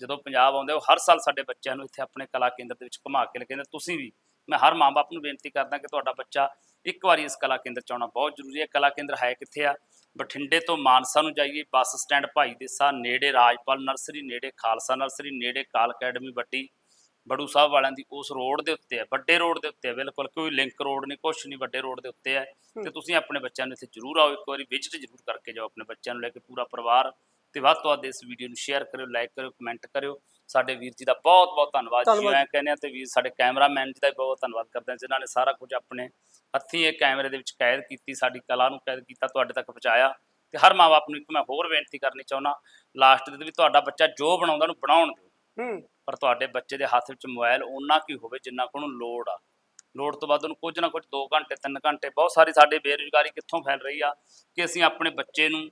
ਜਦੋਂ ਪੰਜਾਬ ਆਉਂਦੇ ਉਹ ਹਰ ਸਾਲ ਸਾਡੇ ਬੱਚਿਆਂ ਨੂੰ ਇੱਥੇ ਆਪਣੇ ਕਲਾ ਕੇਂਦਰ ਦੇ ਵਿੱਚ ਘੁਮਾ ਕੇ ਲੈ ਕੇ ਆਉਂਦੇ ਤੁਸੀਂ ਵੀ ਮੈਂ ਹਰ ਮਾਂ-ਬਾਪ ਨੂੰ ਬੇਨਤੀ ਕਰਦਾ ਕਿ ਤੁਹਾਡਾ ਬੱਚਾ ਇੱਕ ਵਾਰੀ ਇਸ ਕਲਾ ਕੇਂਦਰ ਚ ਆਉਣਾ ਬਹੁਤ ਜ਼ਰੂਰੀ ਹੈ। ਕਲਾ ਕੇਂਦਰ ਹੈ ਕਿੱਥੇ ਆ? ਬਠਿੰਡੇ ਤੋਂ ਮਾਨਸਾ ਨੂੰ ਜਾਈਏ ਬੱਸ ਸਟੈਂਡ ਭਾਈ ਦੇਸਾ ਨੇੜੇ ਰਾਜਪਾਲ ਨਰਸਰੀ ਨੇੜੇ ਖਾਲਸਾ ਨਰਸਰੀ ਨੇੜੇ ਕਾਲ ਅਕੈਡਮੀ ਵੱਡੀ ਬੜੂ ਸਾਹਿਬ ਵਾਲਿਆਂ ਦੀ ਉਸ ਰੋਡ ਦੇ ਉੱਤੇ ਹੈ ਵੱਡੇ ਰੋਡ ਦੇ ਉੱਤੇ ਹੈ ਬਿਲਕੁਲ ਕੋਈ ਲਿੰਕ ਰੋਡ ਨਹੀਂ ਕੁਛ ਨਹੀਂ ਵੱਡੇ ਰੋਡ ਦੇ ਉੱਤੇ ਹੈ। ਤੇ ਤੁਸੀਂ ਆਪਣੇ ਬੱਚਿਆਂ ਨੂੰ ਇੱਥੇ ਜ਼ਰੂਰ ਆਓ ਇੱਕ ਵਾਰੀ ਵਿਜ਼ਿਟ ਜ਼ਰੂਰ ਕਰਕੇ ਜਾਓ ਆਪਣੇ ਬੱਚਿਆਂ ਨੂੰ ਲੈ ਕੇ ਪੂਰਾ ਪਰਿਵਾਰ। ਤੇ ਵੱਧ ਤੋਂ ਵੱਧ ਇਸ ਵੀਡੀਓ ਨੂੰ ਸ਼ੇਅਰ ਕਰਿਓ ਲਾਈਕ ਕਰਿਓ ਕਮੈਂਟ ਕਰਿਓ। ਸਾਡੇ ਵੀਰ ਜੀ ਦਾ ਬਹੁਤ ਬਹੁਤ ਧੰਨਵਾਦ ਜੀ। ਮੈਂ ਕਹਿੰਦੇ ਆ ਤੇ ਵੀਰ ਸਾਡੇ ਕੈਮਰਾਮੈਨ ਜੀ ਦਾ ਵੀ ਬਹੁਤ ਧੰਨਵਾਦ ਕਰਦੇ ਹਾਂ ਜਿਨ੍ਹਾਂ ਨੇ ਸਾਰਾ ਕੁਝ ਆਪਣੇ ਹੱਥੀਂ ਇਹ ਕੈਮਰੇ ਦੇ ਵਿੱਚ ਕੈਦ ਕੀਤੀ ਸਾਡੀ ਕਲਾ ਨੂੰ ਕੈਦ ਕੀਤਾ ਤੁਹਾਡੇ ਤੱਕ ਪਹੁੰਚਾਇਆ। ਤੇ ਹਰ ਮਾਂ-ਬਾਪ ਨੂੰ ਇੱਕ ਮੈਂ ਹੋਰ ਬੇਨਤੀ ਕਰਨੀ ਚਾਹੁੰਦਾ ਲਾਸਟ ਦੇ ਵੀ ਤੁਹਾਡਾ ਬੱਚਾ ਜੋ ਬਣਾਉਂਦਾ ਉਹਨੂੰ ਬਣਾਉਣ ਦਿਓ। ਹੂੰ। ਪਰ ਤੁਹਾਡੇ ਬੱਚੇ ਦੇ ਹੱਥ ਵਿੱਚ ਮੋਬਾਈਲ ਓਨਾ ਕੀ ਹੋਵੇ ਜਿੰਨਾ ਕੁ ਉਹਨੂੰ ਲੋੜ ਆ। ਲੋੜ ਤੋਂ ਵੱਧ ਉਹਨੂੰ ਕੁਝ ਨਾ ਕੁਝ 2 ਘੰਟੇ 3 ਘੰਟੇ ਬਹੁਤ ਸਾਰੀ ਸਾਡੇ ਬੇਰੁਜ਼ਗਾਰੀ ਕਿੱਥੋਂ ਫੈਲ ਰਹੀ ਆ ਕਿ ਅਸੀਂ ਆਪਣੇ ਬੱਚੇ ਨੂੰ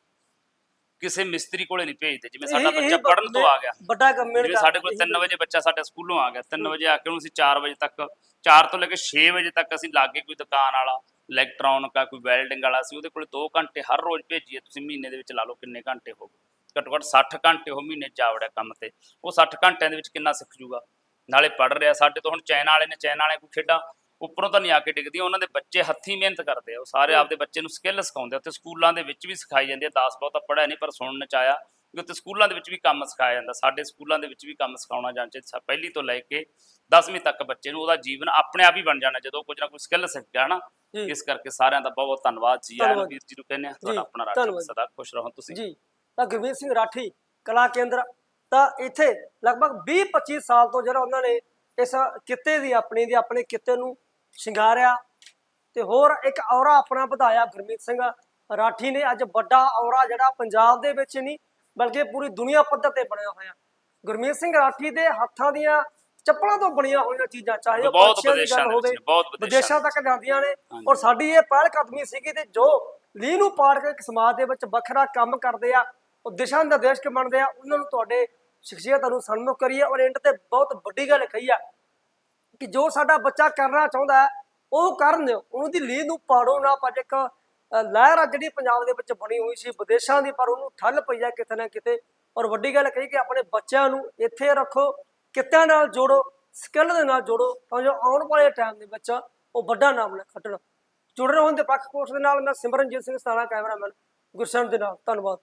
ਕਿਸੇ ਮਿਸਤਰੀ ਕੋਲੇ ਨਹੀਂ ਭੇਜਦੇ ਜਿਵੇਂ ਸਾਡਾ ਇਹ- ਇਹ ਬੱਚਾ ਪੜਨ ਤੋਂ ਆ ਗਿਆ। ਵੱਡਾ ਕੰਮ ਜਿਵੇਂ ਸਾਡੇ ਕੋਲ 3 ਵਜੇ ਬੱਚਾ ਸਾਡੇ ਸਕੂਲੋਂ ਆ ਗਿਆ 3 ਵਜੇ ਆ ਕੇ ਉਹਨੂੰ ਅਸੀਂ 4 ਵਜੇ ਤੱਕ 4 ਤੋਂ ਲੈ ਕੇ 6 ਵਜੇ ਤੱਕ ਅਸੀਂ ਲਾਗੇ ਕੋਈ ਦੁਕਾਨ ਵਾਲਾ ਇਲੈਕਟ੍ਰੋਨਿਕ ਦਾ ਕੋਈ ਵੈਲਡਿੰਗ ਵਾਲਾ ਸੀ ਉਹਦੇ ਕੋਲ 2 ਘੰਟੇ ਹਰ ਰੋਜ਼ ਭੇਜੀਏ ਤੁਸੀਂ ਮਹੀਨੇ ਦੇ ਵਿੱਚ ਲਾ ਲਓ ਕਿੰਨੇ ਘੰਟੇ ਹੋ ਗਏ। ਘੱਟੋ ਘੱਟ 60 ਘੰਟੇ ਉਹ ਮਹੀਨੇ ਚ ਆਵੜਿਆ ਕੰਮ ਤੇ। ਉਹ 60 ਘੰਟਿਆਂ ਦੇ ਵਿੱਚ ਕਿੰਨਾ ਸਿੱਖ ਜੂਗਾ? ਨਾਲੇ ਪੜ ਰਿਹਾ ਸਾਡੇ ਤੋਂ ਹੁਣ ਚੈਨ ਵਾਲੇ ਨੇ ਚੈਨ ਵਾਲੇ ਕੋਈ ਖੇਡਾਂ ਉੱਪਰੋਂ ਤਾਂ ਨਹੀਂ ਆ ਕੇ ਡਿੱਗਦੀਆਂ ਉਹਨਾਂ ਦੇ ਬੱਚੇ ਹੱਥੀਂ ਮਿਹਨਤ ਕਰਦੇ ਆ ਉਹ ਸਾਰੇ। ਆਪਦੇ ਬੱਚੇ ਨੂੰ ਸਕਿੱਲ ਸਿਖਾਉਂਦੇ ਆ ਉੱਥੇ ਸਕੂਲਾਂ ਦੇ ਵਿੱਚ ਵੀ ਸਿਖਾਈ ਜਾਂਦੀ ਹੈ 10 ਬਹੁਤਾ ਪੜਿਆ ਨਹੀਂ ਪਰ ਸੁਣਨ ਚ ਆਇਆ ਕਿ ਉੱਥੇ ਸਕੂਲਾਂ ਦੇ ਵਿੱਚ ਵੀ ਕੰਮ ਸਿਖਾਇਆ ਜਾਂਦਾ ਸਾਡੇ ਸਕੂਲਾਂ ਦੇ ਵਿੱਚ ਵੀ ਕੰਮ ਸਿਖਾਉਣਾ ਜਾਂ ਚਾਹੀਦਾ ਪਹਿਲੀ ਤੋਂ ਲੈ ਕੇ 10ਵੀਂ ਤੱਕ ਬੱਚੇ ਨੂੰ ਉਹਦਾ ਜੀਵਨ ਆਪਣੇ ਆਪ ਹੀ ਬਣ ਜਾਣਾ ਜਦੋਂ ਕੁਝ ਨਾ ਕੁਝ ਸਕਿੱਲ ਸਿੱਖ ਗਿਆ ਨਾ ਇਸ ਕਰਕੇ ਸਾਰਿਆਂ ਦਾ ਬਹੁਤ ਬਹੁਤ ਧੰਨਵਾਦ ਜੀ ਆਇਆਂ ਨੂੰ ਧੰਨਵਾਦ। ਵੀਰ ਜੀ ਨੂੰ ਕਹਿੰਦੇ ਆ ਤੁਹਾਡਾ ਆਪਣਾ ਰਾਜ। ਸਦਾ ਖੁਸ਼ ਰਹੋ ਤੁਸੀਂ ਜੀ ਤਾਂ ਗੁਰਮੀਤ ਸਿੰਘ ਰਾਠੀ ਕਲਾ ਕੇਂਦਰ ਤਾਂ ਇੱਥੇ ਲਗਭਗ 20-25 ਸਾਲ ਤੋਂ ਜਿਹੜਾ ਉਹਨਾਂ ਨੇ ਇਸ ਕਿੱਤੇ ਦੀ ਆਪਣੀ ਦੀ ਆਪਣੇ ਕਿੱਤੇ ਨੂੰ ਸ਼ਿੰਗਾਰਿਆ ਤੇ ਹੋਰ ਇੱਕ ਔਰਾ ਆਪਣਾ ਵਧਾਇਆ ਗੁਰਮੀਤ ਸਿੰਘ ਰਾਠੀ ਨੇ। ਅੱਜ ਵੱਡਾ ਔਰਾ ਜਿਹੜਾ ਪੰਜਾਬ ਦੇ ਵਿੱਚ ਨਹੀਂ ਬਲਕਿ ਪੂਰੀ ਦੁਨੀਆ ਪੱਧਰ ਤੇ ਬਣਿਆ ਹੋਇਆ। ਗੁਰਮੀਤ ਸਿੰਘ ਰਾਠੀ ਦੇ ਹੱਥਾਂ ਦੀਆਂ ਚੱਪਲਾਂ ਤੋਂ ਬਣੀਆਂ ਹੋਈਆਂ ਚੀਜ਼ਾਂ ਚਾਹੇ ਉਹ ਬਹੁਤ ਵਿਦੇਸ਼ਾਂ ਦੇ ਵਿੱਚ ਬਹੁਤ ਵਿਦੇਸ਼ਾਂ ਤੱਕ ਜਾਂਦੀਆਂ ਨੇ। ਔਰ ਸਾਡੀ ਇਹ ਪਹਿਲ ਕਦਮੀ ਸੀਗੀ ਤੇ ਜੋ ਲੀਹ ਨੂੰ ਪਾੜ ਕੇ ਇੱਕ ਸਮਾਜ ਦੇ ਵਿੱਚ ਵੱਖਰਾ ਕੰਮ ਕਰਦੇ ਆ ਉਹ ਦਿਸ਼ਾ ਨਿਰਦੇਸ਼ਕ ਬਣਦੇ ਆ ਉਹਨਾਂ ਨੂੰ ਤੁਹਾਡੇ ਸ਼ਖਸੀਅਤ ਨੂੰ ਸਨਮੁਖ ਕਰੀਏ। ਔਰ ਐਂਡ ਤੇ ਬਹੁਤ ਵੱਡੀ ਗੱਲ ਕਹੀ ਆ ਕਿ ਜੋ ਸਾਡਾ ਬੱਚਾ ਕਰਨਾ ਚਾਹੁੰਦਾ ਹੈ, ਉਹ ਕਰਨ ਉਹਨੂੰ ਦੀ ਲੀਹ ਨੂੰ ਪਾੜੋ ਨਾ ਪਰ ਇੱਕ ਲਹਿਰ ਆ ਜਿਹੜੀ ਪੰਜਾਬ ਦੇ ਵਿੱਚ ਬਣੀ ਹੋਈ ਸੀ, ਵਿਦੇਸ਼ਾਂ ਦੀ, ਪਰ ਉਹਨੂੰ ਠੱਲ ਪਈ ਆ ਕਿਤੇ ਨਾ ਕਿਤੇ। ਔਰ ਵੱਡੀ ਗੱਲ ਕਹੀ ਕਿ ਆਪਣੇ ਬੱਚਿਆਂ ਨੂੰ ਇੱਥੇ ਰੱਖੋ, ਕਿੱਤਿਆਂ ਨਾਲ ਜੋੜੋ, ਸਕਿੱਲ ਦੇ ਨਾਲ ਜੋੜੋ, ਤਾਂ ਜੋ ਆਉਣ ਵਾਲੇ ਟਾਈਮ ਦੇ ਵਿੱਚ ਉਹ ਵੱਡਾ ਨਾਮ ਨਾ ਖੱਟਣ। ਜੁੜ ਰਹੇ ਹੋਣ ਦੇ ਪੱਖ ਪੋਸਟ ਦੇ ਨਾਲ, ਮੈਂ ਸਿਮਰਨਜੀਤ ਸਿੰਘ ਸਤਾਣਾ ਕੈਮਰਾਮੈਨ, ਗੁਰਸ਼ਨ ਦੇ ਨਾਲ। ਧੰਨਵਾਦ।